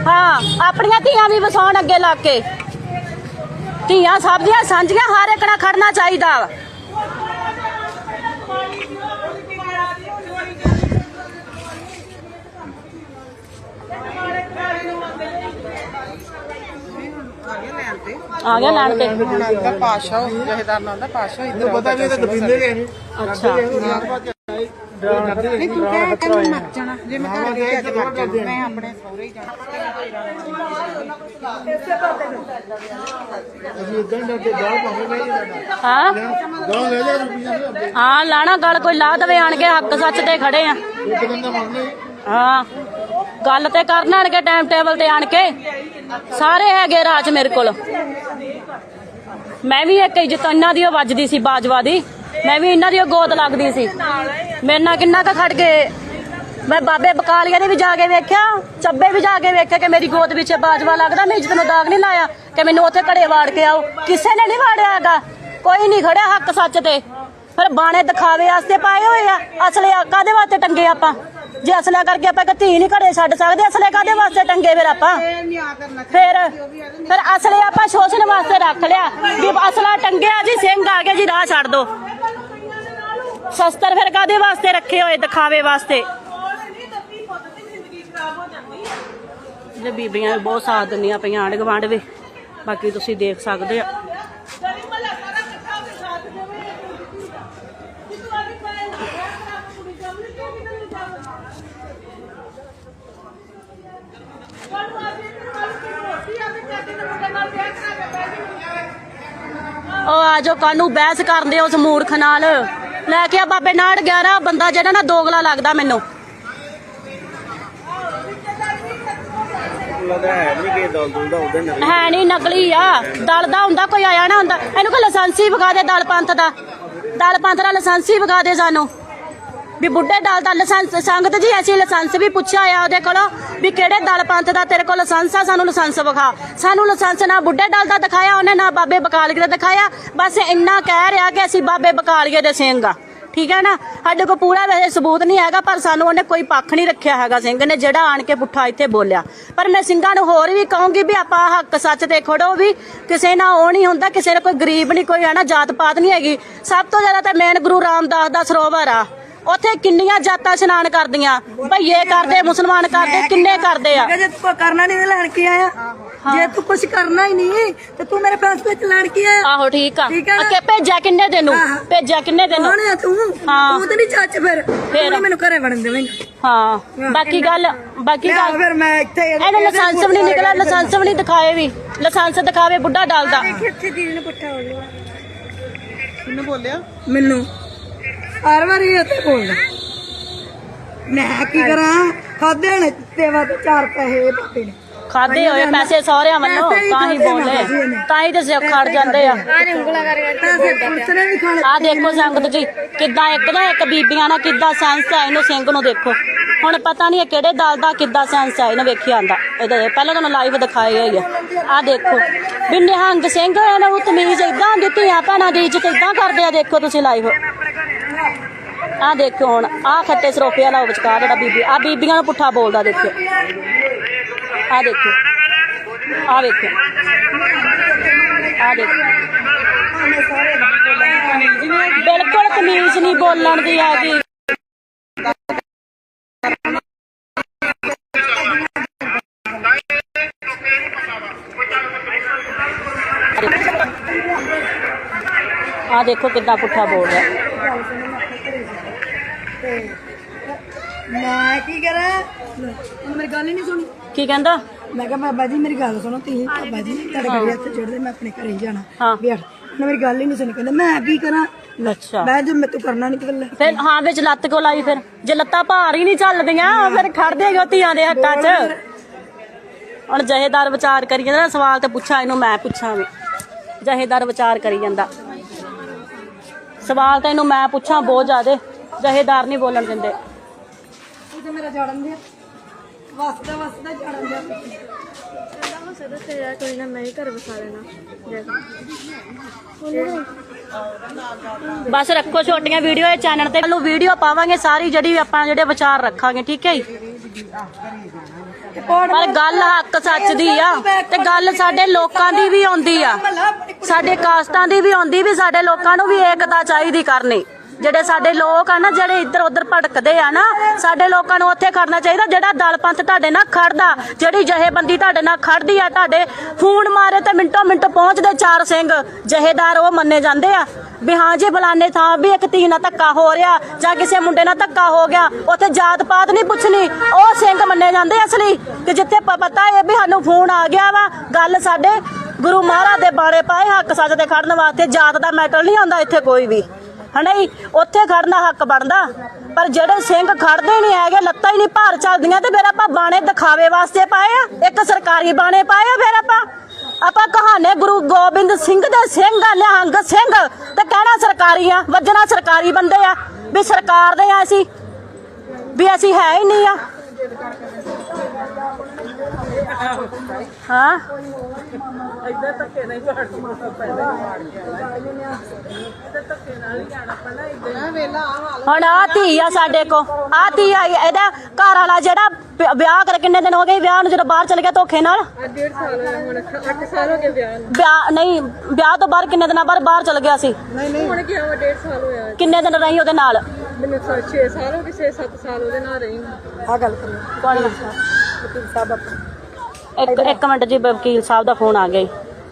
ਹਾਂ ਆਪਣੀਆਂ ਧੀਆਂ ਵੀ ਵਸਾਉਣ ਅੱਗੇ ਲੱਗ ਕੇ। ਧੀਆਂ ਸਭ ਦੀਆਂ ਸਾਂਝੀਆਂ ਹਰ ਇੱਕ ਨਾਲ ਖੜਨਾ ਚਾਹੀਦਾ ਆ ਗਿਆ ਲੈਣ ਤੇ। ਆਂਦਾ ਪਾਸ਼ਾ ਜਹੇਦਾਰ ਨਾਲ ਆਂਦਾ ਪਾਸ਼ਾ ਇੱਧਰ ਪਤਾ ਵੀ ਇਹ ਤਾਂ ਗਪਿੰਦੇ ਨੇ ਅੱਛਾ। ਨਹੀਂ ਤੂੰ ਕਹਿ ਕੇ ਮੈਂ ਮਰ ਜਾਣਾ। ਜੇ ਮੈਂ ਘਰ ਮਰ ਜਾਣਾ। ਮੈਂ ਆਪਣੇ ਸਹੁਰੇ ਹੀ ਜਾਣਾ। ਅਸੀਂ ਇਦਾਂ ਡਰਦੇ ਗਾਲ ਪਾਉਂਦੇ ਨਹੀਂ ਹਾਂ? ਗਾਲ ਲੈ ਜਾ ਰੁਪਈਆ ਦੇ ਹਾਂ ਲਾਣਾ ਗੱਲ ਕੋਈ ਲਾ ਦਵੇ ਆਣ ਕੇ ਹੱਕ ਸੱਚ ਤੇ ਖੜੇ ਆ। ਇੱਕ ਦਿਨ ਦਾ ਮਰਨਾ ਹੀ। ਹਾਂ। ਗੱਲ ਤੇ ਕਰਨ ਟਾਈਮ ਟੇਬਲ ਤੇ ਆਣ ਕੇ ਸਾਰੇ ਹੈਗੇ ਰਾਜ ਮੇਰੇ ਕੋਲ। ਮੈਂ ਵੀ ਇੱਕ ਇੱਜ਼ਤ, ਇਹਨਾਂ ਦੀ ਵੱਜਦੀ ਸੀ ਬਾਜਵਾ ਦੀ। ਮੈਂ ਵੀ ਇਹਨਾਂ ਦੀ ਗੋਦ ਲੱਗਦੀ ਸੀ। ਮੇਰੇ ਨਾਲ ਕਿੰਨਾ ਕੁ ਖੜ ਗਏ। ਮੈਂ ਬਾਬੇ ਬਕਾਲੀਆ ਦੇ ਵੀ ਜਾ ਕੇ ਵੇਖਿਆ, ਚੱਬੇ ਵੀ ਜਾ ਕੇ ਵੇਖਿਆ ਕਿ ਮੇਰੀ ਗੋਦ ਵਿੱਚ ਬਾਜਵਾ ਲੱਗਦਾ। ਮੈਂ ਇੱਜ਼ਤ ਨੂੰ ਦਾਗ ਨਹੀਂ ਲਾਇਆ ਕਿ ਮੈਨੂੰ ਉੱਥੇ ਘੜੇ ਵਾੜ ਕੇ ਆਓ। ਕਿਸੇ ਨੇ ਨਹੀਂ ਵਾੜਿਆ ਹੈਗਾ। ਕੋਈ ਨਹੀਂ ਖੜਿਆ ਹੱਕ ਸੱਚ ਤੇ। ਫਿਰ ਬਾਣੇ ਦਿਖਾਵੇ ਵਾਸਤੇ ਪਾਏ ਹੋਏ ਆ। ਅਸਲੇ ਕਾਦੇ ਵਾਸਤੇ ਟੰਗੇ ਆਪਾਂ। ਜੇ ਅਸਲਾ ਕਰਕੇ ਆਪਾਂ ਇੱਕ ਧੀ ਨਹੀਂ ਘੜੇ ਛੱਡ ਸਕਦੇ ਅਸਲੇ ਕਾਦੇ ਵਾਸਤੇ ਟੰਗੇ ਫਿਰ ਆਪਾਂ? ਫਿਰ ਫਿਰ ਅਸਲੇ ਆਪਾਂ ਸ਼ੋਸ਼ਣ ਵਾਸਤੇ ਰੱਖ ਲਿਆ। ਵੀ ਅਸਲਾ ਟੰਗਿਆ ਜੀ ਸਿੰਘ ਆ ਗਏ ਜੀ ਰਾਹ ਛੱਡ ਦੋ। ਸ਼ਸਤਰ ਫਿਰ ਕਾਦੇ ਵਾਸਤੇ ਰੱਖੇ ਹੋਏ ਦਿਖਾਵੇ ਵਾਸਤੇ? ਜੇ ਬੀਬੀਆਂ ਬਹੁਤ ਸਾਥ ਦਿੰਦੀਆਂ ਪਈਆਂ ਆਂਢ ਗੁਆਂਢ ਵੀ। ਬਾਕੀ ਤੁਸੀਂ ਦੇਖ ਸਕਦੇ ਆ। ਉਹ ਆਜੋ ਕਾਨੂੰ ਬਹਿਸ ਕਰਦੇ ਉਸ ਮੂਰਖ ਨਾਲ। ਲੈ ਕੇ ਆ ਬਾਬੇ ਨਾੜ 11 ਬੰਦਾ ਜਿਹੜਾ ਨਾ ਦੋਗਲਾ ਲੱਗਦਾ ਮੈਨੂੰ। ਹੈ ਨਹੀਂ ਨਕਲੀ ਆ। ਦਲ ਦਾ ਹੁੰਦਾ ਕੋਈ ਆਇਆ ਨਾ ਹੁੰਦਾ। ਇਹਨੂੰ ਕੋ ਲਾਇਸੈਂਸ ਹੀ ਵਿਖਾ ਦੇ ਦਲ ਪੰਥ ਦਾ। ਦਲ ਪੰਥ ਦਾ ਲਾਇਸੈਂਸ ਹੀ ਵਿਖਾ ਦੇ ਸਾਨੂੰ। ਵੀ ਬੁੱਢੇ ਦਲ ਦਾ ਲਾਇਸੈਂਸ, ਸੰਗਤ ਜੀ, ਅਸੀਂ ਲਾਇਸੈਂਸ ਵੀ ਪੁੱਛਿਆ ਆ ਉਹਦੇ ਕੋਲੋਂ ਵੀ ਕਿਹੜੇ ਦਲ ਪੰਥ ਦਾ ਤੇਰੇ ਕੋਲ ਲਾਇਸੈਂਸ ਆ, ਸਾਨੂੰ ਲਾਇਸੈਂਸ ਵਿਖਾ। ਸਾਨੂੰ ਲਾਇਸੈਂਸ ਨਾ ਬੁੱਢੇ ਦਲ ਦਾ ਦਿਖਾਇਆ, ਉਹਨੇ ਨਾ ਬਾਬੇ ਬਕਾਲਗੇ ਦਾ ਦਿਖਾਇਆ। ਬਸ ਇੰਨਾ ਕਹਿ ਰਿਹਾ ਕਿ ਅਸੀਂ ਬਾਬੇ ਬਕਾਲਗੇ ਦੇ ਸਿੰਘ ਆ। ਠੀਕ ਹੈ ਨਾ? ਸਾਡੇ ਕੋਲ ਪੂਰਾ ਵੈਸੇ ਸਬੂਤ ਨਹੀਂ ਹੈਗਾ, ਪਰ ਸਾਨੂੰ ਉਹਨੇ ਕੋਈ ਪੱਖ ਨਹੀਂ ਰੱਖਿਆ ਹੈਗਾ ਸਿੰਘ ਨੇ, ਜਿਹੜਾ ਆਣ ਕੇ ਪੁੱਠਾ ਇੱਥੇ ਬੋਲਿਆ। ਪਰ ਮੈਂ ਸਿੰਘਾਂ ਨੂੰ ਹੋਰ ਵੀ ਕਹੂੰਗੀ ਵੀ ਆਪਾਂ ਹੱਕ ਸੱਚ ਤੇ ਖੜੋ ਵੀ ਕਿਸੇ ਨਾਲ ਉਹ ਨਹੀਂ ਹੁੰਦਾ, ਕਿਸੇ ਨਾਲ ਕੋਈ ਗਰੀਬ ਨਹੀਂ, ਕੋਈ ਹੈ ਨਾ ਜਾਤ ਪਾਤ ਨਹੀਂ ਹੈਗੀ। ਸਭ ਤੋਂ ਜ਼ਿਆਦਾ ਤਾਂ ਮੇਨ ਗੁਰੂ ਰਾਮਦਾਸ ਦਾ ਸਰੋਵਰ ਆ। ਉੱਥੇ ਕਿੰਨੀਆਂ ਜਾਤਾਂ ਇਸ਼ਨਾਨ ਕਰਦੀਆਂ? ਭਈਏ ਕਰਦੇ ਮੁਸਲਮਾਨ ਕਰਦੇ ਕਿੰਨੇ ਕਰਦੇ ਆ? ਜੇ ਤੂੰ ਕੋਈ ਕਰਨਾ ਨਹੀਂ ਲੈਣ ਕੇ ਆਇਆ। ਜੇ ਤੂੰ ਕੁਝ ਕਰਨਾ ਹੀ ਨਹੀਂ ਤੇ ਤੂੰ ਮੇਰੇ ਫੈਸਲੇ ਚ ਲੈਣ ਕੇ ਆਇਆ। ਆਹੋ ਠੀਕ ਆ। ਠੀਕ ਆ? ਨਾ? ਅੱਗੇ ਭੇਜਿਆ ਕਿੰਨੇ ਤੈਨੂੰ? ਆਹਾ। ਭੇਜਿਆ ਕਿੰਨੇ ਕੌਣ ਆ ਤੂੰ? ਹਾਂ। ਤੂੰ ਤੇ ਨਹੀਂ ਚੱਜ ਫਿਰ। ਫਿਰ? ਤੂੰ ਨੀ ਮੈਨੂੰ ਘਰੇ ਵੜਨ ਦੇਵੇਂਗਾ। ਹਾਂ। ਬਾਕੀ ਗੱਲ ਬਾਕੀ ਲੈ ਗੱਲ। ਫਿਰ ਮੈਂ ਇੱਥੇ ਇਹਨੇ ਲਾਇਸੈਂਸ ਵੀ ਨਹੀਂ ਨਿਕਲਿਆ ਲਾਇਸੈਂਸ ਵੀ ਨਹੀਂ ਦਿਖਾਏ ਵੀ। ਲਾਇਸੈਂਸ ਦਿਖਾਵੇ ਬੁੱਢਾ ਡਾਲਦਾ। ਕਿੱਥੇ ਨੂੰ ਪੁੱਠਾ ਹੋ ਗਿਆ ਕਿੰਨੇ ਬੋਲਿਆ? ਮੈਨੂੰ। ਹਰ ਵਾਰੀ ਉੱਥੇ ਬੋਲਦਾ। ਮੈਂ ਕੀ ਕਰਾਂ? ਖਾਦੇ ਨੇ ਤੇਵਾ ਤੇ ਚਾਰ ਪੈਸੇ ਬਾਪੇ ਨੇ। ਖਾਦੇ ਹੋਏ ਪੈਸੇ ਸਹੁਰਿਆਂ ਵੱਲੋਂ ਹੀ ਤਾਂ ਹੀ ਬੋਲੇ। ਤਾਂ ਹੀ ਤੇ ਸਿਰ ਖੜ ਜਾਂਦੇ ਆ। ਆ ਦੇਖੋ ਸੰਗਤ ਜੀ ਕਿੱਦਾਂ ਇੱਕ ਨਾ ਇੱਕ ਬੀਬੀਆਂ ਨਾਲ ਕਿੱਦਾਂ ਸੈਂਸ ਹੈ ਇਹਨੂੰ ਸਿੰਘ ਨੂੰ ਦੇਖੋ। ਹੁਣ ਪਤਾ ਨਹੀਂ ਇਹ ਕਿਹੜੇ ਦਲ ਦਾ ਕਿੱਦਾਂ ਸੈਂਸ ਹੈ ਇਹਨੂੰ ਵੇਖੀ ਆਂਦਾ ਇਹਦੇ ਪਹਿਲਾਂ ਤੁਹਾਨੂੰ ਲਾਈਵ ਦਿਖਾਏ ਹੋਈ ਆ। ਆ ਦੇਖੋ। ਵੀ ਨਿਹੰਗ ਸਿੰਘ ਇਹਨਾਂ ਨੂੰ ਤਮੀਜ਼ ਇਦਾਂ ਹੁੰਦੀ ਧੀਆਂ ਭੈਣਾਂ ਦੀ ਇੱਜ਼ਤ ਇਦਾਂ ਕਰਦੇ ਆ ਦੇਖੋ ਤੁਸੀਂ ਲਾਈਵ ਆਹ ਦੇਖੋ ਹੁਣ, ਆਹ ਖੱਟੇ ਸਰੋਪੇ ਵਾਲਾ ਵਿਚਕਾਰ ਜਿਹੜਾ ਬੀਬੀ ਆ ਬੀਬੀਆਂ ਨੂੰ ਪੁੱਠਾ ਬੋਲਦਾ ਦੇਖੋ ਆਹ ਦੇਖੋ ਆਹ ਦੇਖੋ ਆਹ ਦੇਖਿਓ। ਬਿਲਕੁਲ ਕਮੀਜ਼ ਨਹੀਂ ਬੋਲਣ ਦੀ ਹੈਗੀ। ਆ ਦੇਖੋ ਕਿੱਦਾਂ ਪੁੱਠਾ ਬੋਲ ਰਿਹਾ। ਮੈਂ ਕੀ ਕਰਾਂ? ਹੁਣ ਮੇਰੀ ਗੱਲ ਹੀ ਨਹੀਂ ਸੁਣੀ ਕੀ ਕਹਿੰਦਾ? ਮੈਂ ਕਿਹਾ ਬਾਬਾ ਜੀ ਮੇਰੀ ਗੱਲ ਸੁਣੋ ਤੁਸੀਂ। ਬਾਬਾ ਜੀ ਤੁਹਾਡੇ ਘਰੇ ਹੱਥ ਚੜਦੇ ਮੈਂ ਆਪਣੇ ਘਰੇ ਹੀ ਜਾਣਾ। ਹਾਂ। ਵੀ ਉਹਨੇ ਮੇਰੀ ਗੱਲ ਹੀ ਨਹੀਂ ਸੁਣੀ ਕਹਿੰਦਾ ਮੈਂ ਕੀ ਕਰਾਂ? ਅੱਛਾ। ਮੈਂ ਜੇ ਮੈਂ ਤੂੰ ਕਰਨਾ ਨਹੀਂ ਤੇ ਗੱਲ ਫਿਰ ਹਾਂ ਵਿੱਚ ਲੱਤ ਕੋ ਲਾਈ ਫਿਰ? ਜੇ ਲੱਤਾਂ ਭਾਰ ਹੀ ਨਹੀਂ ਚੱਲਦੀਆਂ ਫਿਰ ਖੜਦੇ ਗੋ ਧੀਆਂ ਦੇ ਹੱਕਾਂ 'ਚ? ਹੁਣ ਜਹੇਦਾਰ ਵਿਚਾਰ ਕਰੀ ਜਾਂਦਾ ਸਵਾਲ ਤੇ ਪੁੱਛਾਂ ਇਹਨੂੰ ਮੈਂ ਪੁੱਛਾਂ ਵੀ। ਜਹੇਦਾਰ ਵਿਚਾਰ ਕਰੀ ਜਾਂਦਾ। ਸਵਾਲ ਤਾਂ ਇਹਨੂੰ ਮੈਂ ਪੁੱਛਾਂ ਬਹੁਤ ਜ਼ਿਆਦੇ ਜਹੇਦਾਰ ਨਹੀਂ ਬੋਲਣ ਦਿੰਦੇ। ਤੂੰ ਮੇਰਾ ਜੜਨ ਦੇ ਵਸਦਾ ਵਸਦਾ ਜੜਨ ਦੇ ਸਦਾ ਤੇਰਾ ਕੋਈ ਨਾ ਮੈਂ ਹੀ ਘਰ ਵਸਾ ਲੈਣਾ। ਬਸ ਰੱਖੋ ਛੋਟੀਆਂ ਵੀਡੀਓ ਇਹ ਚੈਨਲ ਤੇ। ਨੂੰ ਵੀਡੀਓ ਪਾਵਾਂਗੇ ਸਾਰੀ ਜਿਹੜੀ ਆਪਾਂ ਜਿਹੜੇ ਵਿਚਾਰ ਰੱਖਾਂਗੇ ਠੀਕ ਹੈ ਜੀ? ਪਰ ਗੱਲ ਹੱਕ ਸੱਚ ਦੀ ਆ ਤੇ ਗੱਲ ਸਾਡੇ ਲੋਕਾਂ ਦੀ ਵੀ ਆਉਂਦੀ ਆ। ਸਾਡੇ ਕਾਸਟਾਂ ਦੀ ਵੀ ਆਉਂਦੀ ਵੀ ਸਾਡੇ ਲੋਕਾਂ ਨੂੰ ਵੀ ਏਕਤਾ ਚਾਹੀਦੀ ਕਰਨੀ। ਜਿਹੜੇ ਸਾਡੇ ਲੋਕ ਆ ਨਾ, ਜਿਹੜੇ ਇੱਧਰ ਉੱਧਰ ਭਟਕਦੇ ਆ ਨਾ, ਸਾਡੇ ਲੋਕਾਂ ਨੂੰ ਉੱਥੇ ਖੜਨਾ ਚਾਹੀਦਾ, ਜਿਹੜਾ ਦਲ ਪੰਥ ਤੁਹਾਡੇ ਨਾਲ ਖੜਦਾ, ਜਿਹੜੀ ਜਹੇਬੰਦੀ ਤੁਹਾਡੇ ਨਾਲ ਖੜਦੀ ਆ, ਤੁਹਾਡੇ ਫੋਨ ਮਾਰੇ ਤੇ ਮਿੰਟੋ ਮਿੰਟ ਪਹੁੰਚਦੇ ਚਾਰ ਸਿੰਘ, ਜਹੇਦਾਰ ਉਹ ਮੰਨੇ ਜਾਂਦੇ ਆ, ਵੀ ਹਾਂ ਜੀ ਫਲਾਣੇ ਥਾਂ ਵੀ ਇੱਕ ਧੀ ਨਾਲ ਧੱਕਾ ਹੋ ਰਿਹਾ, ਜਾਂ ਕਿਸੇ ਮੁੰਡੇ ਨਾਲ ਧੱਕਾ ਹੋ ਗਿਆ, ਉੱਥੇ ਜਾਤ ਪਾਤ ਨਹੀਂ ਪੁੱਛਣੀ, ਉਹ ਸਿੰਘ ਮੰਨੇ ਜਾਂਦੇ ਅਸਲੀ ਤੇ ਜਿੱਥੇ ਪਤਾ ਹੈ ਵੀ ਸਾਨੂੰ ਫੋਨ ਆ ਗਿਆ ਵਾ, ਗੱਲ ਸਾਡੇ ਗੁਰੂ ਮਹਾਰਾਜ ਦੇ ਬਾਰੇ ਪਾਏ ਹੱਕ ਸੱਚ ਤੇ ਖੜਨ ਵਾਸਤੇ, ਜਾਤ ਦਾ ਮੈਟਰ ਨਹੀਂ ਆਉਂਦਾ ਇੱਥੇ ਕੋਈ ਵੀ। ਹਨਾ ਜੀ? ਉੱਥੇ ਖੜਨਾ ਹੱਕ ਬਣਦਾ। ਪਰ ਜਿਹੜੇ ਸਿੰਘ ਖੜਦੇ ਨਹੀਂ ਹੈਗੇ, ਲੱਤਾਂ ਹੀ ਨਹੀਂ ਭਾਰ ਚੱਲਦੀਆਂ ਤੇ ਫਿਰ ਆਪਾਂ ਬਾਣੇ ਦਿਖਾਵੇ ਵਾਸਤੇ ਪਾਏ ਆ? ਇੱਕ ਸਰਕਾਰੀ ਬਾਣੇ ਪਾਏ ਆ ਫਿਰ ਆਪਾਂ? ਆਪਾਂ ਕਹਾਣੇ ਗੁਰੂ ਗੋਬਿੰਦ ਸਿੰਘ ਦੇ ਸਿੰਘ ਨਿਹੰਗ ਸਿੰਘ। ਤੇ ਕਹਿਣਾ ਸਰਕਾਰੀ ਆ, ਵੱਜਣਾ ਸਰਕਾਰੀ ਬੰਦੇ ਆ। ਵੀ ਸਰਕਾਰ ਦੇ ਆ ਅਸੀਂ। ਵੀ ਅਸੀਂ ਹੈ ਹੀ ਨਹੀਂ ਆ। ਹਾਂ? ਹੁਣ ਆ ਧੀ ਆ ਸਾਡੇ ਕੋ ਆ ਧੀ ਆਈ ਇਹਦਾ ਘਰ ਵਾਲਾ ਜਿਹੜਾ ਵਿਆਹ ਕਰ ਕਿੰਨੇ ਦਿਨ ਹੋ ਗਏ ਵਿਆਹ ਨੂੰ ਜਦੋਂ ਬਾਹਰ ਚਲ ਗਿਆ ਧੋਖੇ ਨਾਲ? ਡੇਢ ਸਾਲ ਹੋਇਆ ਹੁਣ 8 ਸਾਲ ਹੋ ਗਏ ਵਿਆਹ ਨੂੰ। ਵਿਆਹ ਨਹੀਂ ਵਿਆਹ ਤੋਂ ਬਾਅਦ ਕਿੰਨੇ ਦਿਨਾਂ ਬਾਅਦ ਬਾਹਰ ਚਲ ਗਿਆ ਸੀ? ਹੁਣ ਗਿਆ ਵਾ ਡੇਢ ਸਾਲ ਹੋਇਆ। ਕਿੰਨੇ ਦਿਨ ਰਹੀ ਉਹਦੇ ਨਾਲ? ਮੈਨੂੰ 6 ਸਾਲ ਹੋ ਗਏ 6-7 ਸਾਲ ਉਹਦੇ ਨਾਲ ਰਹੀ ਆ ਗੱਲ ਕਰੋ। ਕੌਣ ਸਾਹਿਬ ਇੱਕ ਇੱਕ ਮਿੰਟ ਜੀ ਵਕੀਲ ਸਾਹਿਬ ਦਾ ਫੋਨ ਆ ਗਿਆ ਜੀ।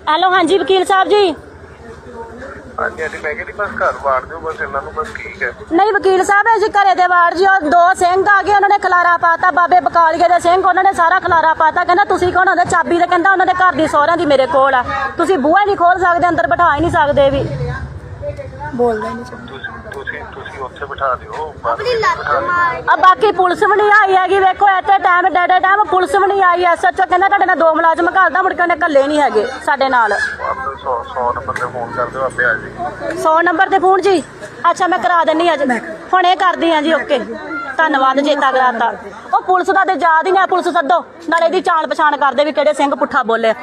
ਹੈਲੋ ਹਾਂਜੀ ਵਕੀਲ ਸਾਹਿਬ ਜੀ। ਹਾਂਜੀ ਹਾਂਜੀ ਮੈਂ ਕਹਿੰਦੀ ਬਸ ਘਰ ਵਾੜ ਦਿਓ ਬਸ ਇਹਨਾਂ ਨੂੰ ਬਸ ਠੀਕ ਹੈ। ਨਹੀਂ ਵਕੀਲ ਸਾਹਿਬ ਅਸੀਂ ਘਰੇ ਦੇ ਵਾਰਡ ਜੀ ਉਹ ਦੋ ਸਿੰਘ ਆ ਗਏ ਉਹਨਾਂ ਨੇ ਖਲਾਰਾ ਪਾਤਾ। ਬਾਬੇ ਬਕਾਲੀਏ ਦੇ ਸਿੰਘ ਉਹਨਾਂ ਨੇ ਸਾਰਾ ਖਲਾਰਾ ਪਾਤਾ। ਕਹਿੰਦਾ ਤੁਸੀਂ ਕੌਣ ਹੁੰਦੇ ਚਾਬੀ ਤੇ ਕਹਿੰਦਾ ਉਹਨਾਂ ਦੇ ਘਰ ਦੀ ਸਹੁਰਿਆਂ ਦੀ ਮੇਰੇ ਕੋਲ ਆ। ਤੁਸੀਂ ਬੂਹਾ ਨਹੀਂ ਖੋਲ ਸਕਦੇ ਅੰਦਰ ਬਿਠਾ ਹੀ ਨਹੀਂ ਸਕਦੇ ਵੀ। ਬੋਲਦਾ ਹੀ ਨਹੀਂ ਤੁਸੀਂ ਉੱਥੇ ਬਿਠਾ ਦਿਓ ਆਪਣੀ ਲੱਤ ਮਾਰ ਆ ਬਾਕੀ ਪੁਲਿਸ ਵੀ ਨਹੀਂ ਆਈ ਹੈਗੀ ਵੇਖੋ ਇੱਥੇ ਟਾਈਮ ਡੇਡੇ ਟਾਈਮ ਪੁਲਿਸ ਵੀ ਨਹੀਂ ਆਈ। ਐਸਐਚਓ ਕਹਿੰਦਾ ਤੁਹਾਡੇ ਨਾਲ ਦੋ ਮੁਲਾਜ਼ਮ ਘੱਲਦਾ ਮੁੜ ਕੇ ਉਹਨੇ ਘੱਲੇ ਨਹੀਂ ਹੈਗੇ ਸਾਡੇ ਨਾਲ। ਆਪੇ 100 100 ਨੰਬਰ ਤੇ ਫੋਨ ਕਰ ਦਿਓ ਆਪੇ ਆ ਜੀ 100 ਨੰਬਰ ਤੇ ਫੋਨ ਜੀ? ਅੱਛਾ ਮੈਂ ਕਰਾ ਦਿੰਨੀ ਅੱਜ ਹੁਣ ਇਹ ਕਰਦੀ ਆ ਜੀ ਓਕੇ ਧੰਨਵਾਦ ਚੇਤਾ ਕਰਾਤਾ। ਉਹ ਪੁਲਿਸ ਦਾ ਤੇ ਯਾਦ ਹੀ ਨਹੀਂ ਆ, ਪੁਲਿਸ ਸੱਦੋ। ਨਾਲੇ ਦੀ ਚਾਲ ਪਛਾਣ ਕਰਦੇ ਵੀ ਕਿਹੜੇ ਸਿੰਘ ਪੁੱਠਾ ਬੋਲਿਆ